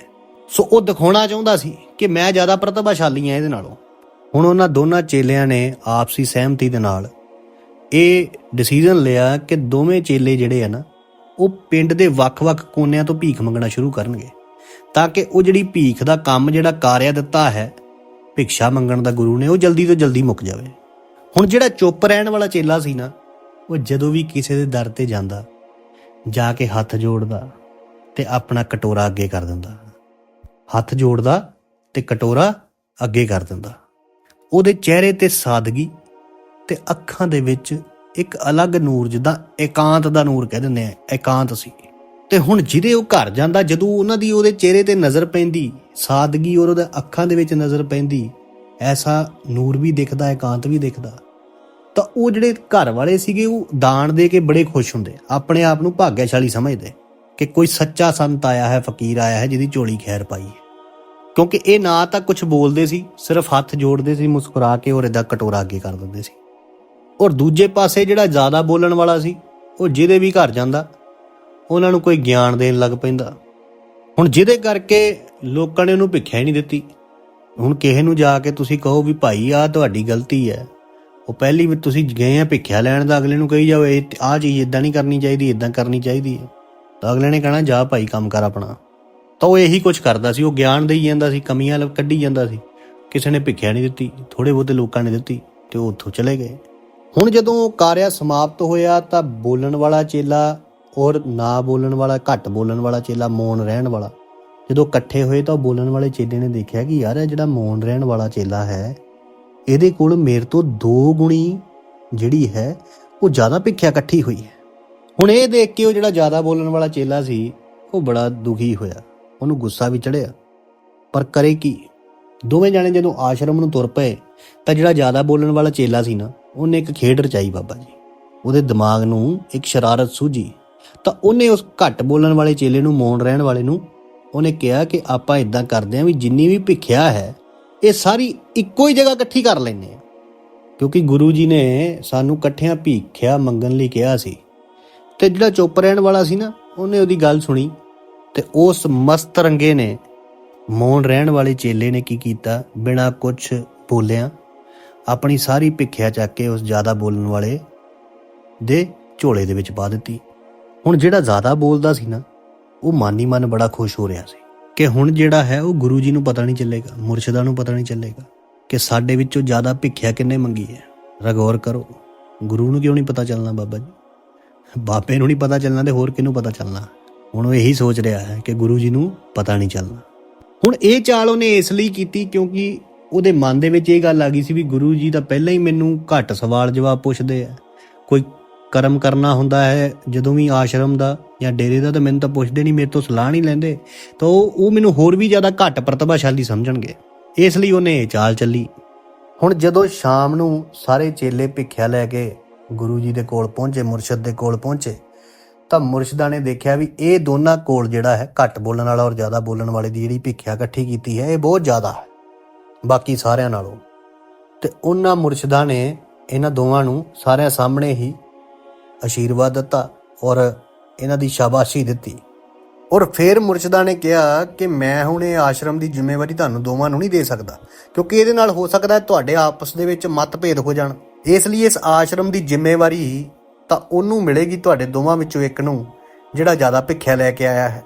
ਸੋ ਉਹ ਦਿਖਾਉਣਾ ਚਾਹੁੰਦਾ ਸੀ ਕਿ ਮੈਂ ਜ਼ਿਆਦਾ ਪ੍ਰਤਿਭਾਸ਼ਾਲੀ ਹਾਂ ਇਹਦੇ ਨਾਲੋਂ। ਹੁਣ ਉਹਨਾਂ ਦੋਨਾਂ ਚੇਲਿਆਂ ਨੇ ਆਪਸੀ ਸਹਿਮਤੀ ਦੇ ਨਾਲ ਇਹ ਡਿਸੀਜਨ ਲਿਆ ਕਿ ਦੋਵੇਂ ਚੇਲੇ ਜਿਹੜੇ ਆ ਨਾ, ਉਹ ਪਿੰਡ ਦੇ ਵੱਖ-ਵੱਖ ਕੋਨਿਆਂ ਤੋਂ ਭੀਖ ਮੰਗਣਾ ਸ਼ੁਰੂ ਕਰਨਗੇ। ਤਾਂ ਕਿ ਉਹ ਜਿਹੜੀ ਭੀਖ ਦਾ ਕੰਮ ਜਿਹੜਾ ਕਾਰਿਆ ਦਿੱਤਾ ਹੈ, ਭਿਕਸ਼ਾ ਮੰਗਣ ਦਾ ਗੁਰੂ ਨੇ, ਉਹ ਜਲਦੀ ਤੋਂ ਜਲਦੀ ਮੁੱਕ ਜਾਵੇ। ਹੁਣ ਜਿਹੜਾ ਚੁੱਪ ਰਹਿਣ ਵਾਲਾ ਚੇਲਾ ਸੀ ਨਾ, ਉਹ ਜਦੋਂ ਵੀ ਕਿਸੇ ਦੇ ਦਰ ਤੇ ਜਾਂਦਾ ਜਾ ਕੇ ਹੱਥ ਜੋੜਦਾ ਤੇ ਆਪਣਾ ਕਟੋਰਾ ਅੱਗੇ ਕਰ ਦਿੰਦਾ। ਹੱਥ ਜੋੜਦਾ ਤੇ ਕਟੋਰਾ ਅੱਗੇ ਕਰ ਦਿੰਦਾ। ਉਹਦੇ ਚਿਹਰੇ ਤੇ ਸਾਦਗੀ ਤੇ ਅੱਖਾਂ ਦੇ ਵਿੱਚ ਇੱਕ ਅਲੱਗ ਨੂਰ ਜਿੱਦਾਂ ਇਕਾਂਤ ਦਾ ਨੂਰ ਕਹਿ ਦਿੰਦੇ ਆ, ਇਕਾਂਤ ਸੀ। ਤੇ ਹੁਣ ਜਿਹਦੇ ਉਹ ਘਰ ਜਾਂਦਾ, ਜਦੋਂ ਉਹਨਾਂ ਦੀ ਉਹਦੇ ਚਿਹਰੇ ਤੇ ਨਜ਼ਰ ਪੈਂਦੀ, ਸਾਦਗੀ ਔਰ ਉਹਦੇ ਅੱਖਾਂ ਦੇ ਵਿੱਚ ਨਜ਼ਰ ਪੈਂਦੀ, ਐਸਾ ਨੂਰ ਵੀ ਦਿਖਦਾ, ਇਕਾਂਤ ਵੀ ਦਿਖਦਾ। ਤਾਂ ਉਹ ਜਿਹੜੇ ਘਰ ਵਾਲੇ ਸੀਗੇ, ਉਹ ਦਾਨ ਦੇ ਕੇ ਬੜੇ ਖੁਸ਼ ਹੁੰਦੇ ਆਪਣੇ ਆਪ ਨੂੰ ਭਾਗਿਆਸ਼ਾਲੀ ਸਮਝਦੇ ਕਿ ਕੋਈ ਸੱਚਾ ਸੰਤ ਆਇਆ ਹੈ, ਫਕੀਰ ਆਇਆ ਹੈ, ਜਿਹਦੀ ਝੋਲੀ ਖੈਰ ਪਾਈ ਹੈ। ਕਿਉਂਕਿ ਇਹ ਨਾ ਤਾਂ ਕੁਝ ਬੋਲਦੇ ਸੀ, ਸਿਰਫ ਹੱਥ ਜੋੜਦੇ ਸੀ, ਮੁਸਕਰਾ ਕੇ ਔਰ ਇਹਦਾ ਕਟੋਰਾ ਅੱਗੇ ਕਰ ਦਿੰਦੇ ਸੀ। ਔਰ ਦੂਜੇ ਪਾਸੇ ਜਿਹੜਾ ਜ਼ਿਆਦਾ ਬੋਲਣ ਵਾਲਾ ਸੀ, ਉਹ ਜਿਹਦੇ ਵੀ ਘਰ ਜਾਂਦਾ, ਉਹਨਾਂ ਨੂੰ ਕੋਈ ਗਿਆਨ ਦੇਣ ਲੱਗ ਪੈਂਦਾ। ਹੁਣ ਜਿਹਦੇ ਕਰਕੇ ਲੋਕਾਂ ਨੇ ਉਹਨੂੰ ਭਿੱਖਿਆ ਹੀ ਨਹੀਂ ਦਿੱਤੀ। ਹੁਣ ਕਿਸੇ ਨੂੰ ਜਾ ਕੇ ਤੁਸੀਂ ਕਹੋ ਵੀ ਭਾਈ ਆ ਤੁਹਾਡੀ ਗਲਤੀ ਹੈ। ਉਹ ਪਹਿਲੀ ਵੀ ਤੁਸੀਂ ਗਏ ਆ ਭਿੱਖਿਆ ਲੈਣ ਦਾ ਅਗਲੇ ਨੂੰ ਕਹੀ ਜਾਓ, ਇਹ ਆ ਚੀਜ਼ ਇਦਾਂ ਨਹੀਂ ਕਰਨੀ ਚਾਹੀਦੀ ਇਦਾਂ ਕਰਨੀ ਚਾਹੀਦੀ ਹੈ। ਤਾਂ ਅਗਲੇ ਨੇ ਕਹਣਾ, ਜਾ ਭਾਈ ਕੰਮ ਕਰ ਆਪਣਾ। ਤਾਂ ਉਹ ਇਹੀ ਕੁਝ ਕਰਦਾ ਸੀ, ਉਹ ਗਿਆਨ ਦੇਈ ਜਾਂਦਾ ਸੀ, ਕਮੀਆਂ ਲ- ਕੱਢੀ ਜਾਂਦਾ ਸੀ। ਕਿਸੇ ਨੇ ਭਿੱਖਿਆ ਨਹੀਂ ਦਿੱਤੀ ਥੋੜੇ ਬਹੁਤੇ ਲੋਕਾਂ ਨੇ ਦਿੱਤੀ ਤੇ ਉਹ ਉੱਥੋਂ ਚਲੇ ਗਏ। ਹੁਣ ਜਦੋਂ ਕਾਰਿਆ ਸਮਾਪਤ ਹੋਇਆ ਤਾਂ ਬੋਲਣ ਵਾਲਾ ਚੇਲਾ ਔਰ ਨਾ ਬੋਲਣ ਵਾਲਾ, ਘੱਟ ਬੋਲਣ ਵਾਲਾ ਚੇਲਾ ਮੌਨ ਰਹਿਣ ਵਾਲਾ। ਜਦੋਂ ਇਕੱਠੇ ਹੋਏ ਤਾਂ ਉਹ ਬੋਲਣ ਵਾਲੇ ਚੇਲੇ ਨੇ ਦੇਖਿਆ ਕਿ ਯਾਰ, ਇਹ ਜਿਹੜਾ ਮੌਨ ਰਹਿਣ ਵਾਲਾ ਚੇਲਾ ਹੈ ਇਹਦੇ ਕੋਲ ਮੇਰੇ ਤੋਂ ਦੋ ਗੁਣੀ ਜਿਹੜੀ ਹੈ, ਉਹ ਜ਼ਿਆਦਾ ਭਿੱਖਿਆ ਇਕੱਠੀ ਹੋਈ ਹੈ। ਹੁਣ ਇਹ ਦੇਖ ਕੇ ਉਹ ਜਿਹੜਾ ਜ਼ਿਆਦਾ ਬੋਲਣ ਵਾਲਾ ਚੇਲਾ ਸੀ, ਉਹ ਬੜਾ ਦੁਖੀ ਹੋਇਆ। ਉਹਨੂੰ ਗੁੱਸਾ ਵੀ ਚੜਿਆ। ਪਰ ਕਰੇ ਕੀ? ਦੋਵੇਂ ਜਾਣੇ ਜਦੋਂ ਆਸ਼ਰਮ ਨੂੰ ਤੁਰ ਪਏ, ਤਾਂ ਜਿਹੜਾ ਜ਼ਿਆਦਾ ਬੋਲਣ ਵਾਲਾ ਚੇਲਾ ਸੀ ਨਾ, ਉਹਨੇ ਇੱਕ ਖੇਡ ਰਚਾਈ ਬਾਬਾ ਜੀ। ਉਹਦੇ ਦਿਮਾਗ ਨੂੰ ਇੱਕ ਸ਼ਰਾਰਤ ਸੂਝੀ। ਤਾਂ ਉਹਨੇ ਉਸ ਘੱਟ ਬੋਲਣ ਵਾਲੇ ਚੇਲੇ ਨੂੰ, ਮੌਨ ਰਹਿਣ ਵਾਲੇ ਨੂੰ, ਉਹਨੇ ਕਿਹਾ ਕਿ ਆਪਾਂ ਇਦਾਂ ਕਰਦੇ ਆਂ ਵੀ ਜਿੰਨੀ ਵੀ ਭਿੱਖਿਆ ਹੈ ਇਹ ਸਾਰੀ ਇੱਕੋ ਹੀ ਜਗ੍ਹਾ ਇਕੱਠੀ ਕਰ ਲੈਨੇ ਆ। ਕਿਉਂਕਿ ਗੁਰੂ ਜੀ ਨੇ ਸਾਨੂੰ ਇਕੱਠਿਆਂ ਭੀਖਿਆ ਮੰਗਣ ਲਈ ਕਿਹਾ ਸੀ। ਤੇ ਜਿਹੜਾ ਚੁੱਪ ਰਹਿਣ ਵਾਲਾ ਸੀ ਨਾ, ਉਹਨੇ ਉਹਦੀ ਗੱਲ ਸੁਣੀ ਤੇ ਉਸ ਮਸਤ ਰੰਗੇ ਨੇ ਮੌਨ ਰਹਿਣ ਵਾਲੇ ਚੇਲੇ ਨੇ ਕੀ ਕੀਤਾ? ਬਿਨਾ ਕੁਝ ਬੋਲਿਆ ਆਪਣੀ ਸਾਰੀ ਭਿੱਖਿਆ ਚੱਕ ਕੇ ਉਸ ਜ਼ਿਆਦਾ ਬੋਲਣ ਵਾਲੇ ਦੇ ਝੋਲੇ ਦੇ ਵਿੱਚ ਪਾ ਦਿੱਤੀ। ਹੁਣ ਜਿਹੜਾ ਜ਼ਿਆਦਾ ਬੋਲਦਾ ਸੀ ਨਾ, ਉਹ ਮਨ ਹੀ ਮਨ ਬੜਾ ਖੁਸ਼ ਹੋ ਰਿਹਾ ਸੀ। ਕਿ ਹੁਣ ਜਿਹੜਾ ਹੈ ਉਹ ਗੁਰੂ ਜੀ ਨੂੰ ਪਤਾ ਨਹੀਂ ਚੱਲੇਗਾ, ਮੁਰਸ਼ਿਦਾਂ ਨੂੰ ਪਤਾ ਨਹੀਂ ਚੱਲੇਗਾ ਕਿ ਸਾਡੇ ਵਿੱਚੋਂ ਜ਼ਿਆਦਾ ਭਿੱਖਿਆ ਕਿੰਨੇ ਮੰਗੀ ਹੈ। ਰਗੌਰ ਕਰੋ। ਗੁਰੂ ਨੂੰ ਕਿਉਂ ਨਹੀਂ ਪਤਾ ਚੱਲਣਾ ਬਾਬਾ ਜੀ? ਬਾਬੇ ਨੂੰ ਨਹੀਂ ਪਤਾ ਚੱਲਣਾ ਤੇ ਹੋਰ ਕਿਹਨੂੰ ਪਤਾ ਚੱਲਣਾ? ਹੁਣ ਉਹ ਇਹੀ ਸੋਚ ਰਿਹਾ ਹੈ ਕਿ ਗੁਰੂ ਜੀ ਨੂੰ ਪਤਾ ਨਹੀਂ ਚੱਲਣਾ। ਹੁਣ ਇਹ ਚਾਲ ਉਹਨੇ ਇਸ ਲਈ ਕੀਤੀ ਕਿਉਂਕਿ ਉਹਦੇ ਮਨ ਦੇ ਵਿੱਚ ਇਹ ਗੱਲ ਆ ਗਈ ਸੀ ਵੀ ਗੁਰੂ ਜੀ ਤਾਂ ਪਹਿਲਾਂ ਹੀ ਮੈਨੂੰ ਘੱਟ ਸਵਾਲ ਜਵਾਬ ਪੁੱਛਦੇ ਆ। ਕੋਈ ਕਰਮ ਕਰਨਾ ਹੁੰਦਾ ਹੈ, ਜਦੋਂ ਵੀ ਆਸ਼ਰਮ ਦਾ ਜਾਂ ਡੇਰੇ ਦਾ ਤਾਂ ਮੈਨੂੰ ਤਾਂ ਪੁੱਛਦੇ ਨਹੀਂ, ਮੇਰੇ ਤੋਂ ਸਲਾਹ ਨਹੀਂ ਲੈਂਦੇ। ਤਾਂ ਉਹ ਉਹ ਮੈਨੂੰ ਹੋਰ ਵੀ ਜ਼ਿਆਦਾ ਘੱਟ ਪ੍ਰਤਿਭਾਸ਼ਾਲੀ ਸਮਝਣਗੇ। ਇਸ ਲਈ ਉਹਨੇ ਇਹ ਚਾਲ ਚੱਲੀ। ਹੁਣ ਜਦੋਂ ਸ਼ਾਮ ਨੂੰ ਸਾਰੇ ਚੇਲੇ ਭਿੱਖਿਆ ਲੈ ਕੇ ਗੁਰੂ ਜੀ ਦੇ ਕੋਲ ਪਹੁੰਚੇ, ਮੁਰਸ਼ਦ ਦੇ ਕੋਲ ਪਹੁੰਚੇ, ਤਾਂ ਮੁਰਸ਼ਿਦਾਂ ਨੇ ਦੇਖਿਆ ਵੀ ਇਹ ਦੋਨਾਂ ਕੋਲ ਜਿਹੜਾ ਹੈ, ਘੱਟ ਬੋਲਣ ਵਾਲਾ ਔਰ ਜ਼ਿਆਦਾ ਬੋਲਣ ਵਾਲੇ ਦੀ ਜਿਹੜੀ ਭਿੱਖਿਆ ਇਕੱਠੀ ਕੀਤੀ ਹੈ, ਇਹ ਬਹੁਤ ਜ਼ਿਆਦਾ ਹੈ। ਬਾਕੀ ਸਾਰਿਆਂ ਨਾਲੋਂ। ਤੇ ਉਹਨਾਂ ਮੁਰਸ਼ਿਦਾਂ ਨੇ ਇਹਨਾਂ ਦੋਵਾਂ ਨੂੰ ਸਾਰਿਆਂ ਸਾਹਮਣੇ ਹੀ ਆਸ਼ੀਰਵਾਦ ਦਿੱਤਾ ਔਰ ਇਹਨਾਂ ਦੀ ਸ਼ਾਬਾਸ਼ੀ ਦਿੱਤੀ। ਔਰ ਫਿਰ ਮੁਰਸ਼ਿਦਾਂ ਨੇ ਕਿਹਾ ਕਿ ਮੈਂ ਹੁਣ ਇਹ ਆਸ਼ਰਮ ਦੀ ਜ਼ਿੰਮੇਵਾਰੀ ਤੁਹਾਨੂੰ ਦੋਵਾਂ ਨੂੰ ਨਹੀਂ ਦੇ ਸਕਦਾ, ਕਿਉਂਕਿ ਇਹਦੇ ਨਾਲ ਹੋ ਸਕਦਾ ਹੈ ਤੁਹਾਡੇ ਆਪਸ ਦੇ ਵਿੱਚ ਮਤਭੇਦ ਹੋ ਜਾਣ। ਇਸ ਲਈ ਇਸ ਆਸ਼ਰਮ ਦੀ ਜ਼ਿੰਮੇਵਾਰੀ ਤਾਂ ਉਹਨੂੰ ਮਿਲੇਗੀ ਤੁਹਾਡੇ ਦੋਵਾਂ ਵਿੱਚੋਂ ਇੱਕ ਨੂੰ, ਜਿਹੜਾ ਜ਼ਿਆਦਾ ਭਿੱਖਿਆ ਲੈ ਕੇ ਆਇਆ ਹੈ।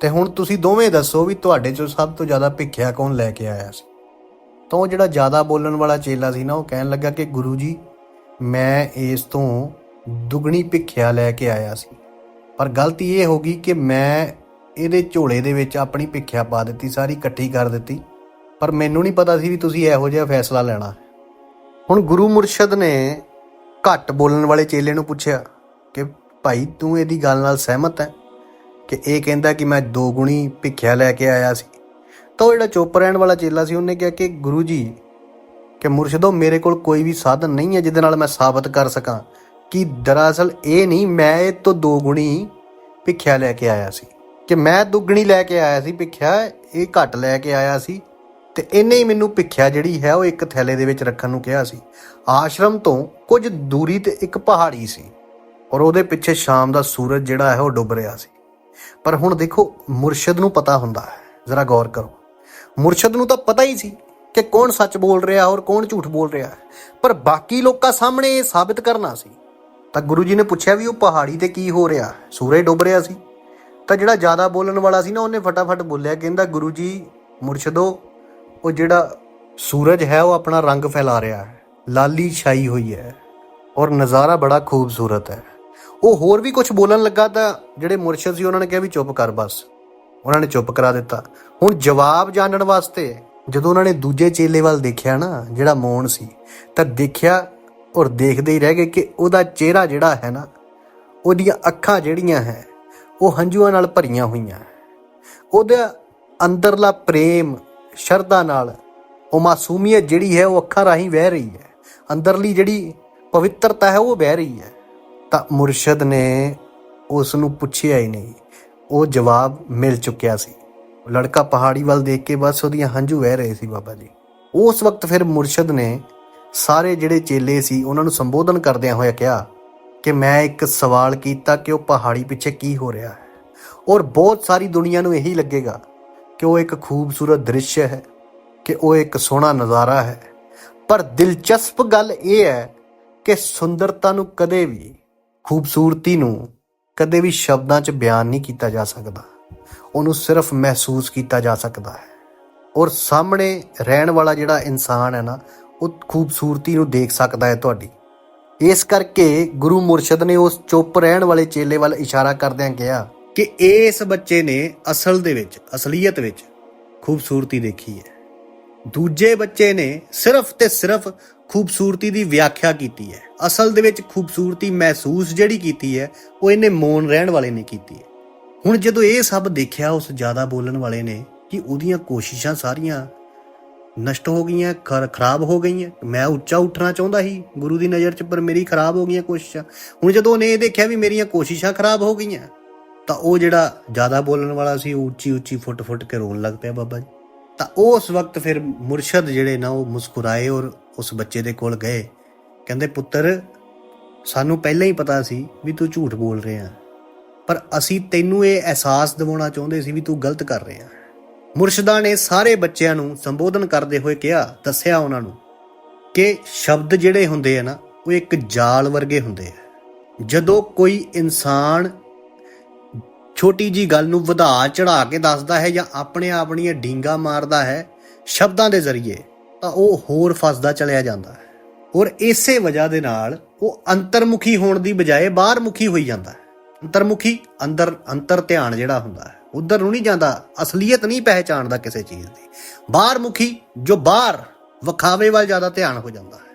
ਤੇ ਹੁਣ ਤੁਸੀਂ ਦੋਵੇਂ ਦੱਸੋ ਵੀ ਤੁਹਾਡੇ ਚੋਂ ਸਭ ਤੋਂ ਜ਼ਿਆਦਾ ਭਿੱਖਿਆ ਕੌਣ ਲੈ ਕੇ ਆਇਆ ਸੀ? ਤਾਂ ਉਹ ਜਿਹੜਾ ਜ਼ਿਆਦਾ ਬੋਲਣ ਵਾਲਾ ਚੇਲਾ ਸੀ ਨਾ, ਉਹ ਕਹਿਣ ਲੱਗਾ ਕਿ ਗੁਰੂ ਜੀ, ਮੈਂ ਇਸ ਤੋਂ ਦੁੱਗਣੀ ਭਿੱਖਿਆ ਲੈ ਕੇ ਆਇਆ ਸੀ। ਪਰ ਗਲਤੀ ਇਹ ਹੋ ਗਈ ਕਿ ਮੈਂ ਇਹਦੇ ਝੋਲੇ ਦੇ ਵਿੱਚ ਆਪਣੀ ਭਿੱਖਿਆ ਪਾ ਦਿੱਤੀ, ਸਾਰੀ ਇਕੱਠੀ ਕਰ ਦਿੱਤੀ। ਪਰ ਮੈਨੂੰ ਨਹੀਂ ਪਤਾ ਸੀ ਵੀ ਤੁਸੀਂ ਇਹੋ ਜਿਹਾ ਫੈਸਲਾ ਲੈਣਾ। ਹੁਣ ਗੁਰੂ ਮੁਰਸ਼ਦ ਨੇ ਘੱਟ ਬੋਲਣ ਵਾਲੇ ਚੇਲੇ ਨੂੰ ਪੁੱਛਿਆ ਕਿ ਭਾਈ ਤੂੰ ਇਹਦੀ ਗੱਲ ਨਾਲ ਸਹਿਮਤ ਹੈ ਕਿ ਇਹ ਕਹਿੰਦਾ ਕਿ ਮੈਂ ਦੋ ਗੁਣੀ ਭਿੱਖਿਆ ਲੈ ਕੇ ਆਇਆ ਸੀ? ਤਾਂ ਉਹ ਜਿਹੜਾ ਚੁੱਪ ਰਹਿਣ ਵਾਲਾ ਚੇਲਾ ਸੀ, ਉਹਨੇ ਕਿਹਾ ਕਿ ਗੁਰੂ ਜੀ, ਕਿ ਮੁਰਸ਼ਿਦੋ ਮੇਰੇ ਕੋਲ ਕੋਈ ਵੀ ਸਾਧਨ ਨਹੀਂ ਹੈ ਜਿਹਦੇ ਨਾਲ ਮੈਂ ਸਾਬਤ ਕਰ ਸਕਾਂ। ਕਿ ਦਰਅਸਲ ਇਹ ਨਹੀਂ, ਮੈਂ ਇਹ ਤੋਂ ਦੋ ਗੁਣੀ ਭਿੱਖਿਆ ਲੈ ਕੇ ਆਇਆ ਸੀ। ਕਿ ਮੈਂ ਦੁੱਗਣੀ ਲੈ ਕੇ ਆਇਆ ਸੀ ਭਿੱਖਿਆ, ਇਹ ਘੱਟ ਲੈ ਕੇ ਆਇਆ ਸੀ ਤੇ ਇਹਨੇ ਹੀ ਮੈਨੂੰ ਭਿੱਖਿਆ ਜਿਹੜੀ ਹੈ ਉਹ ਇੱਕ ਥੈਲੇ ਦੇ ਵਿੱਚ ਰੱਖਣ ਨੂੰ ਕਿਹਾ ਸੀ। ਆਸ਼ਰਮ ਤੋਂ ਕੁਝ ਦੂਰੀ ਤੇ ਇੱਕ ਪਹਾੜੀ ਸੀ ਔਰ ਉਹਦੇ ਪਿੱਛੇ ਸ਼ਾਮ ਦਾ ਸੂਰਜ ਜਿਹੜਾ ਹੈ ਉਹ ਡੁੱਬ ਰਿਹਾ ਸੀ। ਪਰ ਹੁਣ ਦੇਖੋ, ਮੁਰਸ਼ਿਦ ਨੂੰ ਪਤਾ ਹੁੰਦਾ ਹੈ। ਜ਼ਰਾ ਗੌਰ ਕਰੋ। ਮੁਰਸ਼ਿਦ ਨੂੰ ਤਾਂ ਪਤਾ ਹੀ ਸੀ ਕਿ ਕੌਣ ਸੱਚ ਬੋਲ ਰਿਹਾ ਔਰ ਕੌਣ ਝੂਠ ਬੋਲ ਰਿਹਾ ਪਰ ਬਾਕੀ ਲੋਕਾਂ ਸਾਹਮਣੇ ਇਹ ਸਾਬਿਤ ਕਰਨਾ ਸੀ ਤਾਂ ਗੁਰੂ ਜੀ ਨੇ ਪੁੱਛਿਆ ਵੀ ਉਹ ਪਹਾੜੀ ਤੇ ਕੀ ਹੋ ਰਿਹਾ? ਸੂਰਜ ਡੁੱਬ ਰਿਹਾ ਸੀ। ਤਾਂ ਜਿਹੜਾ ਜ਼ਿਆਦਾ ਬੋਲਣ ਵਾਲਾ ਸੀ ਨਾ, ਉਹਨੇ ਫਟਾਫਟ ਬੋਲਿਆ, ਕਹਿੰਦਾ, ਗੁਰੂ ਜੀ, ਮੁਰਸ਼ਿਦੋ ਉਹ ਜਿਹੜਾ ਸੂਰਜ ਹੈ, ਉਹ ਆਪਣਾ ਰੰਗ ਫੈਲਾ ਰਿਹਾ ਹੈ। ਲਾਲੀ ਛਾਈ ਹੋਈ ਹੈ ਔਰ ਨਜ਼ਾਰਾ ਬੜਾ ਖੂਬਸੂਰਤ ਹੈ। ਉਹ ਹੋਰ ਵੀ ਕੁਝ ਬੋਲਣ ਲੱਗਾ ਤਾਂ ਜਿਹੜੇ ਮੁਰਸ਼ਿਦ ਸੀ, ਉਹਨਾਂ ਨੇ ਕਿਹਾ ਵੀ, ਚੁੱਪ ਕਰ ਬਸ। ਉਹਨਾਂ ਨੇ ਚੁੱਪ ਕਰਾ ਦਿੱਤਾ। ਹੁਣ ਜਵਾਬ ਜਾਣਨ ਵਾਸਤੇ ਜਦੋਂ ਉਹਨਾਂ ਨੇ ਦੂਜੇ ਚੇਲੇ ਵੱਲ ਦੇਖਿਆ ਨਾ, ਜਿਹੜਾ ਮੌਨ ਸੀ, ਤਾਂ ਦੇਖਿਆ ਔਰ ਦੇਖਦੇ ਹੀ ਰਹਿ ਗਏ ਕਿ ਉਹਦਾ ਚਿਹਰਾ ਜਿਹੜਾ ਹੈ ਨਾ, ਉਹਦੀਆਂ ਅੱਖਾਂ ਜਿਹੜੀਆਂ ਹੈ, ਉਹ ਹੰਝੂਆਂ ਨਾਲ ਭਰੀਆਂ ਹੋਈਆਂ ਉਹਦਾ ਅੰਦਰਲਾ ਪ੍ਰੇਮ, ਸ਼ਰਧਾ ਨਾਲ ਉਹ ਮਾਸੂਮੀਅਤ ਜਿਹੜੀ ਹੈ, ਉਹ ਅੱਖਾਂ ਰਾਹੀਂ ਵਹਿ ਰਹੀ ਹੈ। ਅੰਦਰਲੀ ਜਿਹੜੀ ਪਵਿੱਤਰਤਾ ਹੈ, ਉਹ ਵਹਿ ਰਹੀ ਹੈ। ਤਾਂ ਮੁਰਸ਼ਦ ਨੇ ਉਸ ਨੂੰ ਪੁੱਛਿਆ ਹੀ ਨਹੀਂ। ਉਹ ਜਵਾਬ ਮਿਲ ਚੁੱਕਿਆ ਸੀ। ਲੜਕਾ ਪਹਾੜੀ ਵੱਲ ਦੇਖ ਕੇ ਬਸ ਉਹਦੀਆਂ ਹੰਝੂ ਵਹਿ ਰਹੇ ਸੀ ਬਾਬਾ ਜੀ। ਉਸ ਵਕਤ ਫਿਰ ਮੁਰਸ਼ਦ ਨੇ ਸਾਰੇ ਜਿਹੜੇ ਚੇਲੇ ਸੀ, ਉਹਨਾਂ ਨੂੰ ਸੰਬੋਧਨ ਕਰਦਿਆਂ ਹੋਇਆ ਕਿਹਾ ਕਿ ਮੈਂ ਇੱਕ ਸਵਾਲ ਕੀਤਾ ਕਿ ਉਹ ਪਹਾੜੀ ਪਿੱਛੇ ਕੀ ਹੋ ਰਿਹਾ ਹੈ। ਔਰ ਬਹੁਤ ਸਾਰੀ ਦੁਨੀਆ ਨੂੰ ਇਹੀ ਲੱਗੇਗਾ ਕਿ ਉਹ ਇੱਕ ਖੂਬਸੂਰਤ ਦ੍ਰਿਸ਼ ਹੈ, ਕਿ ਉਹ ਇੱਕ ਸੋਹਣਾ ਨਜ਼ਾਰਾ ਹੈ। ਪਰ ਦਿਲਚਸਪ ਗੱਲ ਇਹ ਹੈ ਕਿ ਸੁੰਦਰਤਾ ਨੂੰ ਕਦੇ ਵੀ, ਖੂਬਸੂਰਤੀ ਨੂੰ ਕਦੇ ਵੀ ਸ਼ਬਦਾਂ 'ਚ ਬਿਆਨ ਨਹੀਂ ਕੀਤਾ ਜਾ ਸਕਦਾ। ਉਹਨੂੰ ਸਿਰਫ ਮਹਿਸੂਸ ਕੀਤਾ ਜਾ ਸਕਦਾ ਹੈ। ਔਰ ਸਾਹਮਣੇ ਰਹਿਣ ਵਾਲਾ ਜਿਹੜਾ ਇਨਸਾਨ ਹੈ ਨਾ ਉਹ ਖੂਬਸੂਰਤੀ ਨੂੰ ਦੇਖ ਸਕਦਾ ਹੈ ਤੁਹਾਡੀ। ਇਸ ਕਰਕੇ ਗੁਰੂ ਮੁਰਸ਼ਦ ਨੇ ਉਸ ਚੁੱਪ ਰਹਿਣ ਵਾਲੇ ਚੇਲੇ ਵੱਲ ਇਸ਼ਾਰਾ ਕਰਦਿਆਂ ਕਿਹਾ ਕਿ ਇਸ ਬੱਚੇ ਨੇ ਅਸਲ ਦੇ ਵਿੱਚ, ਅਸਲੀਅਤ ਵਿੱਚ ਖੂਬਸੂਰਤੀ ਦੇਖੀ ਹੈ। ਦੂਜੇ ਬੱਚੇ ਨੇ ਸਿਰਫ ਤੇ ਸਿਰਫ ਖੂਬਸੂਰਤੀ ਦੀ ਵਿਆਖਿਆ ਕੀਤੀ ਹੈ। ਅਸਲ ਦੇ ਵਿੱਚ ਖੂਬਸੂਰਤੀ ਮਹਿਸੂਸ ਜਿਹੜੀ ਕੀਤੀ ਹੈ, ਉਹ ਇਹਨੇ ਮੌਨ ਰਹਿਣ ਵਾਲੇ ਨੇ ਕੀਤੀ ਹੈ। ਹੁਣ ਜਦੋਂ ਇਹ ਸਭ ਦੇਖਿਆ, ਉਸ ਜ਼ਿਆਦਾ ਬੋਲਣ ਵਾਲੇ ਨੇ ਕਿ ਉਹਦੀਆਂ ਕੋਸ਼ਿਸ਼ਾਂ ਸਾਰੀਆਂ ਨਸ਼ਟ ਹੋ ਗਈਆਂ, ਖਰ- ਖਰਾਬ ਹੋ ਗਈਆਂ। ਮੈਂ ਉੱਚਾ ਉੱਠਣਾ ਚਾਹੁੰਦਾ ਸੀ, ਗੁਰੂ ਦੀ ਨਜ਼ਰ 'ਚ, ਪਰ ਮੇਰੀ ਖਰਾਬ ਹੋ ਗਈਆਂ ਕੋਸ਼ਿਸ਼ਾਂ। ਹੁਣ ਜਦੋਂ ਉਹਨੇ ਇਹ ਦੇਖਿਆ ਵੀ ਮੇਰੀਆਂ ਕੋਸ਼ਿਸ਼ਾਂ ਖਰਾਬ ਹੋ ਗਈਆਂ, ਤਾਂ ਉਹ ਜਿਹੜਾ ਜ਼ਿਆਦਾ ਬੋਲਣ ਵਾਲਾ ਸੀ, ਉਹ ਉੱਚੀ ਉੱਚੀ ਫੁੱਟ ਫੁੱਟ ਕੇ ਰੋਣ ਲੱਗ ਪਿਆ ਬਾਬਾ ਜੀ। ਤਾਂ ਉਸ ਵਕਤ ਫਿਰ ਮੁਰਸ਼ਦ ਜਿਹੜੇ ਨਾ, ਉਹ ਮੁਸਕਰਾਏ ਔਰ ਉਸ ਬੱਚੇ ਦੇ ਕੋਲ ਗਏ। ਕਹਿੰਦੇ, ਪੁੱਤਰ, ਸਾਨੂੰ ਪਹਿਲਾਂ ਹੀ ਪਤਾ ਸੀ ਵੀ ਤੂੰ ਝੂਠ ਬੋਲ ਰਿਹਾ। ਪਰ ਅਸੀਂ ਤੈਨੂੰ ਇਹ ਅਹਿਸਾਸ ਦਿਵਾਉਣਾ ਚਾਹੁੰਦੇ ਸੀ ਵੀ ਤੂੰ ਗਲਤ ਕਰ ਰਿਹਾ। ਮੁਰਸ਼ਿਦਾਂ ਨੇ ਸਾਰੇ ਬੱਚਿਆਂ ਨੂੰ ਸੰਬੋਧਨ ਕਰਦੇ ਹੋਏ ਕਿਹਾ, ਦੱਸਿਆ ਉਹਨਾਂ ਨੂੰ ਕਿ ਸ਼ਬਦ ਜਿਹੜੇ ਹੁੰਦੇ ਆ ਨਾ, ਉਹ ਇੱਕ ਜਾਲ ਵਰਗੇ ਹੁੰਦੇ ਆ। ਜਦੋਂ ਕੋਈ ਇਨਸਾਨ ਛੋਟੀ ਜੀ ਗੱਲ ਨੂੰ ਵਧਾ ਚੜਾ ਕੇ ਦੱਸਦਾ ਹੈ ਜਾਂ ਆਪਣੇ ਆਪਣੀਆਂ ਡੀਂਗਾ ਮਾਰਦਾ ਹੈ ਸ਼ਬਦਾਂ ਦੇ ਜ਼ਰੀਏ, ਤਾਂ ਉਹ ਹੋਰ ਫਸਦਾ ਚਲਿਆ ਜਾਂਦਾ ਹੈ। ਔਰ ਇਸੇ ਵਜ੍ਹਾ ਦੇ ਨਾਲ ਉਹ ਅੰਤਰਮੁਖੀ ਹੋਣ ਦੀ ਬਜਾਏ ਬਾਹਰਮੁਖੀ ਹੋਈ ਜਾਂਦਾ ਹੈ। ਅੰਤਰਮੁਖੀ, ਅੰਦਰ, ਅੰਤਰ ਧਿਆਨ ਜਿਹੜਾ ਹੁੰਦਾ ਹੈ। ਉਧਰ ਨੂੰ ਨਹੀਂ ਜਾਂਦਾ, ਅਸਲੀਅਤ ਨਹੀਂ ਪਹਿਚਾਣਦਾ ਕਿਸੇ ਚੀਜ਼ ਦੀ। ਬਾਹਰ ਮੁਖੀ ਜੋ ਬਾਹਰ ਵਿਖਾਵੇ ਵੱਲ ਜ਼ਿਆਦਾ ਧਿਆਨ ਹੋ ਜਾਂਦਾ ਹੈ।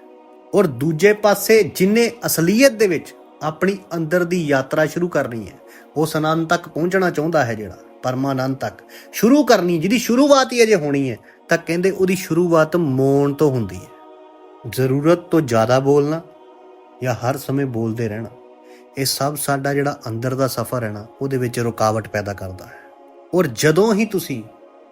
ਔਰ ਦੂਜੇ ਪਾਸੇ ਜਿਨੇ ਅਸਲੀਅਤ ਦੇ ਵਿੱਚ ਆਪਣੀ ਅੰਦਰ ਦੀ ਯਾਤਰਾ ਸ਼ੁਰੂ ਕਰਨੀ ਹੈ, ਉਸ ਆਨੰਦ ਤੱਕ ਪਹੁੰਚਣਾ ਚਾਹੁੰਦਾ ਹੈ ਜਿਹੜਾ, ਪਰਮਾਨੰਦ ਤੱਕ। ਸ਼ੁਰੂ ਕਰਨੀ, ਜਿਹਦੀ ਸ਼ੁਰੂਆਤ ਹੀ ਅਜੇ ਹੋਣੀ ਹੈ, ਤਾਂ ਕਹਿੰਦੇ ਉਹਦੀ ਸ਼ੁਰੂਆਤ ਮੌਨ ਤੋਂ ਹੁੰਦੀ ਹੈ। ਜ਼ਰੂਰਤ ਤੋਂ ਜ਼ਿਆਦਾ ਬੋਲਣਾ ਜਾਂ ਹਰ ਸਮੇਂ ਬੋਲਦੇ ਰਹਿਣਾ, ਇਹ ਸਭ ਸਾਡਾ ਜਿਹੜਾ ਅੰਦਰ ਦਾ ਸਫ਼ਰ ਹੈ ਨਾ, ਉਹਦੇ ਵਿੱਚ ਰੁਕਾਵਟ ਪੈਦਾ ਕਰਦਾ ਹੈ। ਔਰ ਜਦੋਂ ਹੀ ਤੁਸੀਂ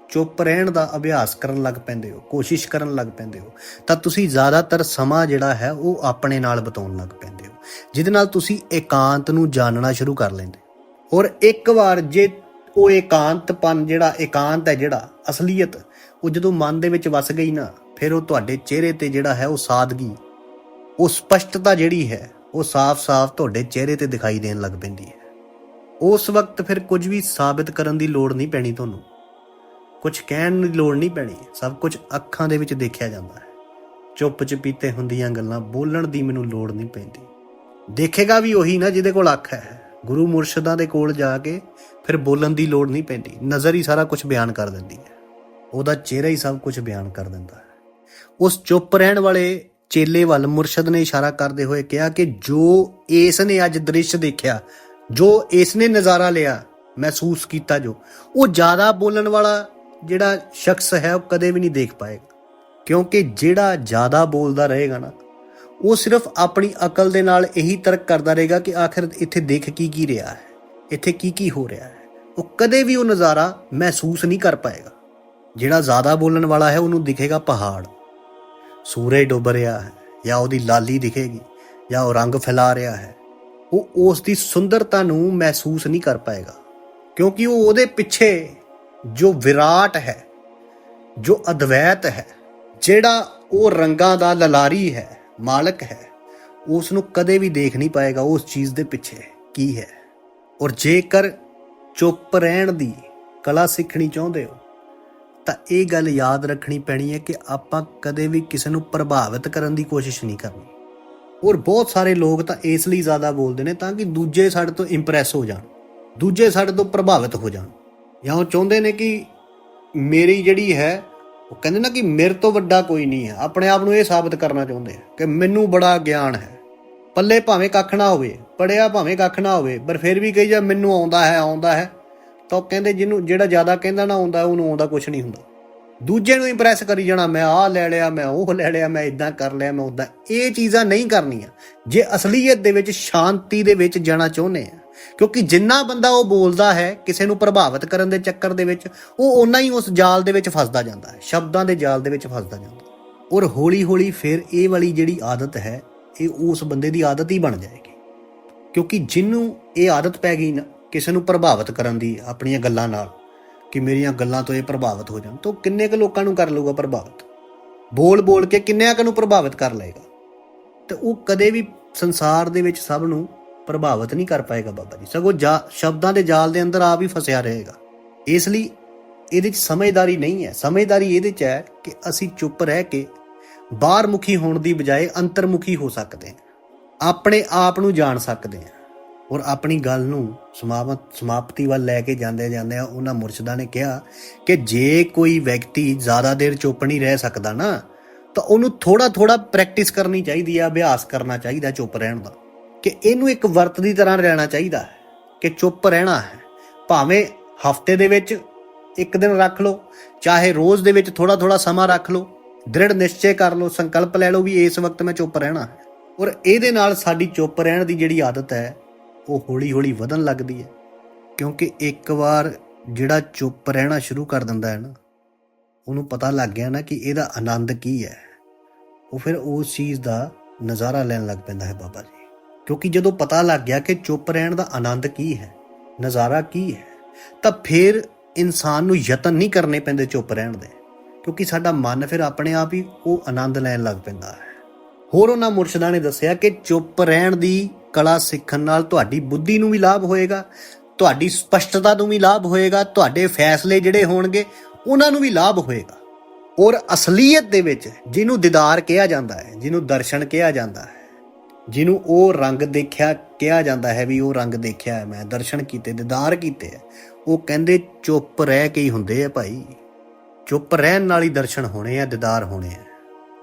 ਚੁੱਪ ਰਹਿਣ ਦਾ ਅਭਿਆਸ ਕਰਨ ਲੱਗ ਪੈਂਦੇ ਹੋ, ਕੋਸ਼ਿਸ਼ ਕਰਨ ਲੱਗ ਪੈਂਦੇ ਹੋ, ਤਾਂ ਤੁਸੀਂ ਜ਼ਿਆਦਾਤਰ ਸਮਾਂ ਜਿਹੜਾ ਹੈ ਉਹ ਆਪਣੇ ਨਾਲ ਬਿਤਾਉਣ ਲੱਗ ਪੈਂਦੇ ਹੋ, ਜਿਹਦੇ ਨਾਲ ਤੁਸੀਂ ਇਕਾਂਤ ਨੂੰ ਜਾਣਨਾ ਸ਼ੁਰੂ ਕਰ ਲੈਂਦੇ ਔਰ ਇੱਕ ਵਾਰ ਜੇ ਉਹ ਇਕਾਂਤਪਨ ਜਿਹੜਾ, ਇਕਾਂਤ ਹੈ ਜਿਹੜਾ, ਅਸਲੀਅਤ, ਉਹ ਜਦੋਂ ਮਨ ਦੇ ਵਿੱਚ ਵਸ ਗਈ ਨਾ, ਫਿਰ ਉਹ ਤੁਹਾਡੇ ਚਿਹਰੇ ਤੇ ਜਿਹੜਾ ਹੈ ਉਹ ਸਾਦਗੀ, ਉਹ ਸਪਸ਼ਟਤਾ ਜਿਹੜੀ ਹੈ, ਉਹ ਸਾਫ਼-ਸਾਫ਼ ਤੁਹਾਡੇ ਚਿਹਰੇ ਤੇ ਦਿਖਾਈ ਦੇਣ ਲੱਗ ਪੈਂਦੀ ਹੈ। ਉਸ ਵਕਤ ਫਿਰ ਕੁਝ ਵੀ ਸਾਬਿਤ ਕਰਨ ਦੀ ਲੋੜ ਨਹੀਂ ਪੈਣੀ ਤੁਹਾਨੂੰ। ਕੁਝ ਕਹਿਣ ਦੀ ਲੋੜ ਨਹੀਂ ਪੈਣੀ। ਸਭ ਕੁਝ ਅੱਖਾਂ ਦੇ ਵਿੱਚ ਦੇਖਿਆ ਜਾਂਦਾ ਹੈ। ਚੁੱਪ ਚਪੀਤੇ ਹੁੰਦੀਆਂ ਗੱਲਾਂ ਬੋਲਣ ਦੀ ਮੈਨੂੰ ਲੋੜ ਨਹੀਂ ਪੈਂਦੀ। ਦੇਖੇਗਾ ਵੀ ਉਹੀ ਨਾ ਜਿਹਦੇ ਕੋਲ ਅੱਖ ਹੈ। ਗੁਰੂ ਮੁਰਸ਼ਿਦਾਂ ਦੇ ਕੋਲ ਜਾ ਕੇ ਫਿਰ ਬੋਲਣ ਦੀ ਲੋੜ ਨਹੀਂ ਪੈਂਦੀ। ਨਜ਼ਰ ਹੀ ਸਾਰਾ ਕੁਝ ਬਿਆਨ ਕਰ ਦਿੰਦੀ ਹੈ। ਉਹਦਾ ਚਿਹਰਾ ਹੀ ਸਭ ਕੁਝ ਬਿਆਨ ਕਰ ਦਿੰਦਾ ਹੈ। ਉਸ ਚੁੱਪ ਰਹਿਣ ਵਾਲੇ ਚੇਲੇ ਵੱਲ ਮੁਰਸ਼ਦ ਨੇ ਇਸ਼ਾਰਾ ਕਰਦੇ ਹੋਏ ਕਿਹਾ ਕਿ ਜੋ ਇਸ ਨੇ ਅੱਜ ਦ੍ਰਿਸ਼ ਦੇਖਿਆ ਜੋ ਇਸ ਨੇ ਨਜ਼ਾਰਾ ਲਿਆ, ਮਹਿਸੂਸ ਕੀਤਾ ਜੋ। ਉਹ ਜ਼ਿਆਦਾ ਬੋਲਣ ਵਾਲਾ ਜਿਹੜਾ ਸ਼ਖਸ ਹੈ, ਉਹ ਕਦੇ ਵੀ ਨਹੀਂ ਦੇਖ ਪਾਏਗਾ। ਕਿਉਂਕਿ ਜਿਹੜਾ ਜ਼ਿਆਦਾ ਬੋਲਦਾ ਰਹੇਗਾ ਨਾ, ਉਹ ਸਿਰਫ ਆਪਣੀ ਅਕਲ ਦੇ ਨਾਲ ਇਹੀ ਤਰਕ ਕਰਦਾ ਰਹੇਗਾ ਕਿ ਆਖਿਰ ਇੱਥੇ ਦੇਖ ਕੀ ਕੀ ਰਿਹਾ ਹੈ, ਇੱਥੇ ਕੀ ਕੀ ਹੋ ਰਿਹਾ ਹੈ। ਉਹ ਕਦੇ ਵੀ ਉਹ ਨਜ਼ਾਰਾ ਮਹਿਸੂਸ ਨਹੀਂ ਕਰ ਪਾਏਗਾ। ਜਿਹੜਾ ਜ਼ਿਆਦਾ ਬੋਲਣ ਵਾਲਾ ਹੈ, ਉਹਨੂੰ ਦਿਖੇਗਾ ਪਹਾੜ। ਸੂਰਜ ਡੁੱਬ ਰਿਹਾ ਹੈ, ਜਾਂ ਉਹਦੀ ਲਾਲੀ ਦਿਖੇਗੀ, ਜਾਂ ਉਹ ਰੰਗ ਫੈਲਾ ਰਿਹਾ ਹੈ। ਉਹ ਉਸ ਦੀ ਸੁੰਦਰਤਾ ਨੂੰ ਮਹਿਸੂਸ ਨਹੀਂ ਕਰ ਪਾਏਗਾ। ਕਿਉਂਕਿ ਉਹ ਉਹਦੇ ਪਿੱਛੇ ਜੋ ਵਿਰਾਟ ਹੈ, ਜੋ ਅਦਵੈਤ ਹੈ, ਜਿਹੜਾ ਉਹ ਰੰਗਾਂ ਦਾ ਲਲਾਰੀ ਹੈ, ਮਾਲਕ ਹੈ ਉਸ ਨੂੰ ਕਦੇ ਵੀ ਦੇਖ ਨਹੀਂ ਪਾਏਗਾ ਉਸ ਚੀਜ਼ ਦੇ ਪਿੱਛੇ ਕੀ ਹੈ। ਔਰ ਜੇਕਰ ਚੁੱਪ ਰਹਿਣ ਦੀ ਕਲਾ ਸਿੱਖਣੀ ਚਾਹੁੰਦੇ ਹੋ, ਤਾਂ ਇਹ ਗੱਲ ਯਾਦ ਰੱਖਣੀ ਪੈਣੀ ਹੈ ਕਿ ਆਪਾਂ ਕਦੇ ਵੀ ਕਿਸੇ ਨੂੰ ਪ੍ਰਭਾਵਿਤ ਕਰਨ ਦੀ ਕੋਸ਼ਿਸ਼ ਨਹੀਂ ਕਰਨੀ। ਔਰ ਬਹੁਤ ਸਾਰੇ ਲੋਕ ਤਾਂ ਇਸ ਲਈ ਜ਼ਿਆਦਾ ਬੋਲਦੇ ਨੇ ਤਾਂ ਕਿ ਦੂਜੇ ਸਾਡੇ ਤੋਂ ਇੰਪ੍ਰੈਸ ਹੋ ਜਾਣ, ਦੂਜੇ ਸਾਡੇ ਤੋਂ ਪ੍ਰਭਾਵਿਤ ਹੋ ਜਾਣ। ਜਾਂ ਉਹ ਚਾਹੁੰਦੇ ਨੇ ਕਿ ਮੇਰੀ ਜਿਹੜੀ ਹੈ, ਉਹ ਕਹਿੰਦੇ ਨਾ ਕਿ ਮੇਰੇ ਤੋਂ ਵੱਡਾ ਕੋਈ ਨਹੀਂ ਹੈ, ਆਪਣੇ ਆਪ ਨੂੰ ਇਹ ਸਾਬਤ ਕਰਨਾ ਚਾਹੁੰਦੇ ਆ ਕਿ ਮੈਨੂੰ ਬੜਾ ਗਿਆਨ ਹੈ। ਪੱਲੇ ਭਾਵੇਂ ਕੱਖ ਨਾ ਹੋਵੇ, ਪੜਿਆ ਭਾਵੇਂ ਕੱਖ ਨਾ ਹੋਵੇ, ਪਰ ਫਿਰ ਵੀ ਕਹੀ ਜਾ, ਮੈਨੂੰ ਆਉਂਦਾ ਹੈ ਆਉਂਦਾ ਹੈ। ਤਾਂ ਉਹ ਕਹਿੰਦੇ ਜਿਹਨੂੰ ਜਿਹੜਾ ਜ਼ਿਆਦਾ ਕਹਿੰਦਾ ਨਾ ਆਉਂਦਾ, ਉਹਨੂੰ ਆਉਂਦਾ ਕੁਝ ਨਹੀਂ ਹੁੰਦਾ। ਦੂਜੇ ਨੂੰ ਇੰਪ੍ਰੈਸ ਕਰੀ ਜਾਣਾ, ਮੈਂ ਆਹ ਲੈ ਲਿਆ, ਮੈਂ ਉਹ ਲੈ ਲਿਆ, ਮੈਂ ਇਦਾਂ ਕਰ ਲਿਆ, ਮੈਂ ਉਦਾਂ ਇਹ ਚੀਜ਼ਾਂ ਨਹੀਂ ਕਰਨੀਆਂ। ਜੇ ਅਸਲੀਅਤ ਦੇ ਵਿੱਚ, ਸ਼ਾਂਤੀ ਦੇ ਵਿੱਚ ਜਾਣਾ ਚਾਹੁੰਦੇ ਆ, ਕਿਉਂਕਿ ਜਿੰਨਾ ਬੰਦਾ ਉਹ ਬੋਲਦਾ ਹੈ, ਕਿਸੇ ਨੂੰ ਪ੍ਰਭਾਵਿਤ ਕਰਨ ਦੇ ਚੱਕਰ ਦੇ ਵਿੱਚ, ਉਹ ਓਨਾ ਹੀ ਉਸ ਜਾਲ ਦੇ ਵਿੱਚ ਫਸਦਾ ਜਾਂਦਾ ਹੈ, ਸ਼ਬਦਾਂ ਦੇ ਜਾਲ ਦੇ ਵਿੱਚ ਫਸਦਾ ਜਾਂਦਾ ਔਰ ਹੌਲੀ ਹੌਲੀ ਫਿਰ ਇਹ ਵਾਲੀ ਜਿਹੜੀ ਆਦਤ ਹੈ, ਇਹ ਉਸ ਬੰਦੇ ਦੀ ਆਦਤ ਹੀ ਬਣ ਜਾਏਗੀ। ਕਿਉਂਕਿ ਜਿਹਨੂੰ ਇਹ ਆਦਤ ਪੈ ਗਈ ਨਾ, ਕਿਸੇ ਨੂੰ ਪ੍ਰਭਾਵਿਤ ਕਰਨ ਦੀ ਆਪਣੀਆਂ ਗੱਲਾਂ ਨਾਲ ਕਿ ਮੇਰੀਆਂ ਗੱਲਾਂ ਤੋਂ ਇਹ ਪ੍ਰਭਾਵਿਤ ਹੋ ਜਾਣ। ਤਾਂ ਉਹ ਕਿੰਨੇ ਕੁ ਲੋਕਾਂ ਨੂੰ ਕਰ ਲਊਗਾ ਪ੍ਰਭਾਵਿਤ? ਬੋਲ ਬੋਲ ਕੇ ਕਿੰਨਿਆਂ ਕੁ ਨੂੰ ਪ੍ਰਭਾਵਿਤ ਕਰ ਲਏਗਾ? ਤੇ ਉਹ ਕਦੇ ਵੀ ਸੰਸਾਰ ਦੇ ਵਿੱਚ ਸਭ ਨੂੰ ਪ੍ਰਭਾਵਿਤ ਨਹੀਂ ਕਰ ਪਾਏਗਾ ਬਾਬਾ ਜੀ। ਸਗੋਂ ਜਾ ਸ਼ਬਦਾਂ ਦੇ ਜਾਲ ਦੇ ਅੰਦਰ ਆਪ ਹੀ ਫਸਿਆ ਰਹੇਗਾ। ਇਸ ਲਈ ਇਹਦੇ 'ਚ ਸਮਝਦਾਰੀ ਨਹੀਂ ਹੈ। ਸਮਝਦਾਰੀ ਇਹਦੇ 'ਚ ਹੈ ਕਿ ਅਸੀਂ ਚੁੱਪ ਰਹਿ ਕੇ ਬਾਹਰਮੁਖੀ ਹੋਣ ਦੀ ਬਜਾਏ ਅੰਤਰਮੁਖੀ ਹੋ ਸਕਦੇ ਹਾਂ। ਆਪਣੇ ਆਪ ਨੂੰ ਜਾਣ ਸਕਦੇ ਹਾਂ। ਔਰ ਆਪਣੀ ਗੱਲ ਨੂੰ ਸਮਾਪਤ ਸਮਾਪਤੀ ਵੱਲ ਲੈ ਕੇ ਜਾਂਦੇ ਜਾਂਦੇ ਉਹਨਾਂ ਮੁਰਸ਼ਿਦਾਂ ਨੇ ਕਿਹਾ ਕਿ ਜੇ ਕੋਈ ਵਿਅਕਤੀ ਜ਼ਿਆਦਾ ਦੇਰ ਚੁੱਪ ਨਹੀਂ ਰਹਿ ਸਕਦਾ ਨਾ, ਤਾਂ ਉਹਨੂੰ ਥੋੜਾ ਥੋੜਾ ਪ੍ਰੈਕਟਿਸ ਕਰਨੀ ਚਾਹੀਦੀ ਹੈ ਅਭਿਆਸ ਕਰਨਾ ਚਾਹੀਦਾ ਚੁੱਪ ਰਹਿਣ ਦਾ। ਕਿ ਇਹਨੂੰ ਇੱਕ ਵਰਤ ਦੀ ਤਰ੍ਹਾਂ ਰਹਿਣਾ ਚਾਹੀਦਾ ਹੈ ਕਿ ਚੁੱਪ ਰਹਿਣਾ ਹੈ। ਭਾਵੇਂ ਹਫ਼ਤੇ ਦੇ ਵਿੱਚ ਇੱਕ ਦਿਨ ਰੱਖ ਲਓ, ਚਾਹੇ ਰੋਜ਼ ਦੇ ਵਿੱਚ ਥੋੜਾ ਥੋੜਾ ਸਮਾਂ ਰੱਖ ਲਓ, ਦ੍ਰਿੜ ਨਿਸ਼ਚੈ ਕਰ ਲਓ, ਸੰਕਲਪ ਲੈ ਲਓ ਵੀ ਇਸ ਵਕਤ ਮੈਂ ਚੁੱਪ ਰਹਿਣਾ ਹੈ। ਔਰ ਇਹਦੇ ਨਾਲ ਸਾਡੀ ਚੁੱਪ ਰਹਿਣ ਦੀ ਜਿਹੜੀ ਆਦਤ ਹੈ ਉਹ ਹੌਲੀ ਹੌਲੀ ਵਧਣ ਲੱਗਦੀ ਹੈ, ਕਿਉਂਕਿ ਇੱਕ ਵਾਰ ਜਿਹੜਾ ਚੁੱਪ ਰਹਿਣਾ ਸ਼ੁਰੂ ਕਰ ਦਿੰਦਾ ਹੈ ਨਾ, ਉਹਨੂੰ ਪਤਾ ਲੱਗ ਗਿਆ ਨਾ ਕਿ ਇਹਦਾ ਆਨੰਦ ਕੀ ਹੈ। ਉਹ ਫਿਰ ਉਸ ਚੀਜ਼ ਦਾ ਨਜ਼ਾਰਾ ਲੈਣ ਲੱਗ ਪੈਂਦਾ ਹੈ ਬਾਬਾ ਜੀ, ਕਿਉਂਕਿ ਜਦੋਂ ਪਤਾ ਲੱਗ ਗਿਆ ਕਿ ਚੁੱਪ ਰਹਿਣ ਦਾ ਆਨੰਦ ਕੀ ਹੈ, ਨਜ਼ਾਰਾ ਕੀ ਹੈ, ਤਾਂ ਫਿਰ ਇਨਸਾਨ ਨੂੰ ਯਤਨ ਨਹੀਂ ਕਰਨੇ ਪੈਂਦੇ ਚੁੱਪ ਰਹਿਣ ਦੇ, ਕਿਉਂਕਿ ਸਾਡਾ ਮਨ ਫਿਰ ਆਪਣੇ ਆਪ ਹੀ ਉਹ ਆਨੰਦ ਲੈਣ ਲੱਗ ਪੈਂਦਾ ਹੈ। ਹੋਰ ਉਹਨਾਂ ਮੁਰਸ਼ਿਦਾਂ ਨੇ ਦੱਸਿਆ ਕਿ ਚੁੱਪ ਰਹਿਣ ਦੀ ਕਲਾ ਸਿੱਖਣ ਨਾਲ ਤੁਹਾਡੀ ਬੁੱਧੀ ਨੂੰ ਵੀ ਲਾਭ ਹੋਏਗਾ, ਤੁਹਾਡੀ ਸਪਸ਼ਟਤਾ ਨੂੰ ਵੀ ਲਾਭ ਹੋਏਗਾ, ਤੁਹਾਡੇ ਫੈਸਲੇ ਜਿਹੜੇ ਹੋਣਗੇ, ਉਹਨਾਂ ਨੂੰ ਵੀ ਲਾਭ ਹੋਏਗਾ। ਔਰ ਅਸਲੀਅਤ ਦੇ ਵਿੱਚ ਜਿਹਨੂੰ ਦੀਦਾਰ ਕਿਹਾ ਜਾਂਦਾ ਹੈ, ਜਿਹਨੂੰ ਦਰਸ਼ਨ ਕਿਹਾ ਜਾਂਦਾ ਹੈ, ਜਿਹਨੂੰ ਉਹ ਰੰਗ ਦੇਖਿਆ, ਕਿਹਾ ਜਾਂਦਾ ਹੈ ਵੀ ਉਹ ਰੰਗ ਦੇਖਿਆ ਹੈ, ਮੈਂ ਦਰਸ਼ਨ ਕੀਤੇ, ਦੀਦਾਰ ਕੀਤੇ ਹੈ, ਉਹ ਕਹਿੰਦੇ ਚੁੱਪ ਰਹਿ ਕੇ ਹੀ ਹੁੰਦੇ ਆ ਭਾਈ। ਚੁੱਪ ਰਹਿਣ ਨਾਲ ਹੀ ਦਰਸ਼ਨ ਹੋਣੇ ਆ, ਦੀਦਾਰ ਹੋਣੇ ਆ।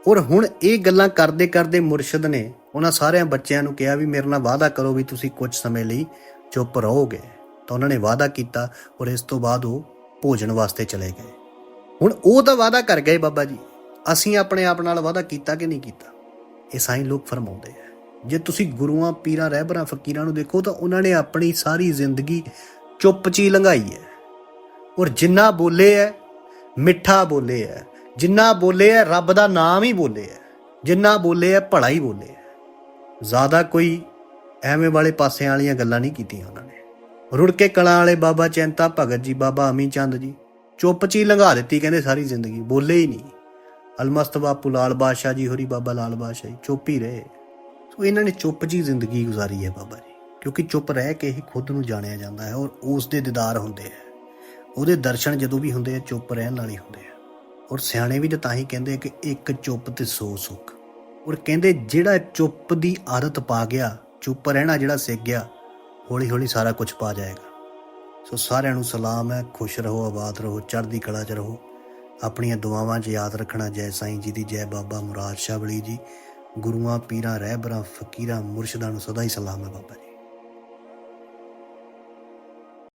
ਔਰ ਹੁਣ ਇਹ ਗੱਲਾਂ ਕਰਦੇ ਕਰਦੇ ਮੁਰਸ਼ਿਦ ਨੇ ਉਹਨਾਂ ਸਾਰਿਆਂ ਬੱਚਿਆਂ ਨੂੰ ਕਿਹਾ ਵੀ ਮੇਰੇ ਨਾਲ ਵਾਅਦਾ ਕਰੋ ਵੀ ਤੁਸੀਂ ਕੁਝ ਸਮੇਂ ਲਈ ਚੁੱਪ ਰਹੋਗੇ। ਤਾਂ ਉਹਨਾਂ ਨੇ ਵਾਅਦਾ ਕੀਤਾ ਔਰ ਇਸ ਤੋਂ ਬਾਅਦ ਉਹ ਭੋਜਨ ਵਾਸਤੇ ਚਲੇ ਗਏ। ਹੁਣ ਉਹ ਤਾਂ ਵਾਅਦਾ ਕਰ ਗਏ ਬਾਬਾ ਜੀ। ਅਸੀਂ ਆਪਣੇ ਆਪ ਨਾਲ ਵਾਅਦਾ ਕੀਤਾ ਕਿ ਨਹੀਂ ਕੀਤਾ? ਇਹ ਸਾਈਂ ਲੋਕ ਫਰਮਾਉਂਦੇ ਆ। ਜੇ ਤੁਸੀਂ ਗੁਰੂਆਂ, ਪੀਰਾਂ, ਰਹਿਬਰਾਂ, ਫਕੀਰਾਂ ਨੂੰ ਦੇਖੋ ਤਾਂ ਉਹਨਾਂ ਨੇ ਆਪਣੀ ਸਾਰੀ ਜ਼ਿੰਦਗੀ ਚੁੱਪ ਚ ਹੀ ਲੰਘਾਈ ਹੈ। ਔਰ ਜਿੰਨਾ ਬੋਲੇ ਹੈ, ਮਿੱਠਾ ਬੋਲੇ ਹੈ। ਜਿੰਨਾ ਬੋਲੇ ਹੈ, ਰੱਬ ਦਾ ਨਾਮ ਹੀ ਬੋਲੇ ਹੈ। ਜਿੰਨਾ ਬੋਲੇ ਹੈ, ਭਲਾ ਹੀ ਬੋਲੇ ਹੈ। ਜ਼ਿਆਦਾ ਕੋਈ ਐਵੇਂ ਵਾਲੇ ਪਾਸਿਆਂ ਵਾਲੀਆਂ ਗੱਲਾਂ ਨਹੀਂ ਕੀਤੀਆਂ ਉਹਨਾਂ ਨੇ। ਰੁੜ ਕੇ ਕਲਾਂ ਵਾਲੇ ਬਾਬਾ ਚੈਂਤਾ ਭਗਤ ਜੀ, ਬਾਬਾ ਅਮੀ ਚੰਦ ਜੀ, ਚੁੱਪ ਚੀ ਲੰਘਾ ਦਿੱਤੀ ਕਹਿੰਦੇ ਸਾਰੀ ਜ਼ਿੰਦਗੀ, ਬੋਲੇ ਹੀ ਨਹੀਂ। ਅਲਮਸਤ ਬਾਪੂ ਲਾਲ ਬਾਦਸ਼ਾਹ ਜੀ, ਹੋਰੀ ਬਾਬਾ ਲਾਲ ਬਾਦਸ਼ਾਹ ਜੀ, ਚੁੱਪ ਹੀ ਰਹੇ। ਸੋ ਇਹਨਾਂ ਨੇ ਚੁੱਪ ਜੀ ਜ਼ਿੰਦਗੀ ਗੁਜ਼ਾਰੀ ਹੈ ਬਾਬਾ ਜੀ, ਕਿਉਂਕਿ ਚੁੱਪ ਰਹਿ ਕੇ ਹੀ ਖੁਦ ਨੂੰ ਜਾਣਿਆ ਜਾਂਦਾ ਹੈ ਔਰ ਉਸ ਦੇ ਦੀਦਾਰ ਹੁੰਦੇ ਆ ਉਹਦੇ ਦਰਸ਼ਨ ਜਦੋਂ ਵੀ ਹੁੰਦੇ ਆ ਚੁੱਪ ਰਹਿਣ ਵਾਲੇ ਹੁੰਦੇ ਆ ਔਰ ਸਿਆਣੇ ਵੀ ਤਾਂ ਹੀ ਕਹਿੰਦੇ ਕਿ ਇੱਕ ਚੁੱਪ ਤੇ ਸੌ ਸੁੱਖ। ਔਰ ਕਹਿੰਦੇ ਜਿਹੜਾ ਚੁੱਪ ਦੀ ਆਦਤ ਪਾ ਗਿਆ, ਚੁੱਪ ਰਹਿਣਾ ਜਿਹੜਾ ਸਿੱਖ ਗਿਆ ਹੌਲੀ ਹੌਲੀ ਸਾਰਾ ਕੁਝ ਪਾ ਜਾਏਗਾ। ਸੋ ਸਾਰਿਆਂ ਨੂੰ ਸਲਾਮ ਹੈ, ਖੁਸ਼ ਰਹੋ, ਆਬਾਦ ਰਹੋ, ਚੜ੍ਹਦੀ ਕਲਾ 'ਚ ਰਹੋ। ਆਪਣੀਆਂ ਦੁਆਵਾਂ 'ਚ ਯਾਦ ਰੱਖਣਾ, ਜੈ ਸਾਈਂ ਜੀ ਦੀ, ਜੈ ਬਾਬਾ ਮੁਰਾਦ ਸ਼ਾਹ ਵਲੀ ਜੀ। ਗੁਰੂਆਂ, ਪੀਰਾਂ, ਰਹਿਬਰਾਂ, ਫਕੀਰਾਂ, ਮੁਰਸ਼ਿਦਾਂ ਨੂੰ ਸਦਾ ਹੀ ਸਲਾਮ ਹੈ ਬਾਬਾ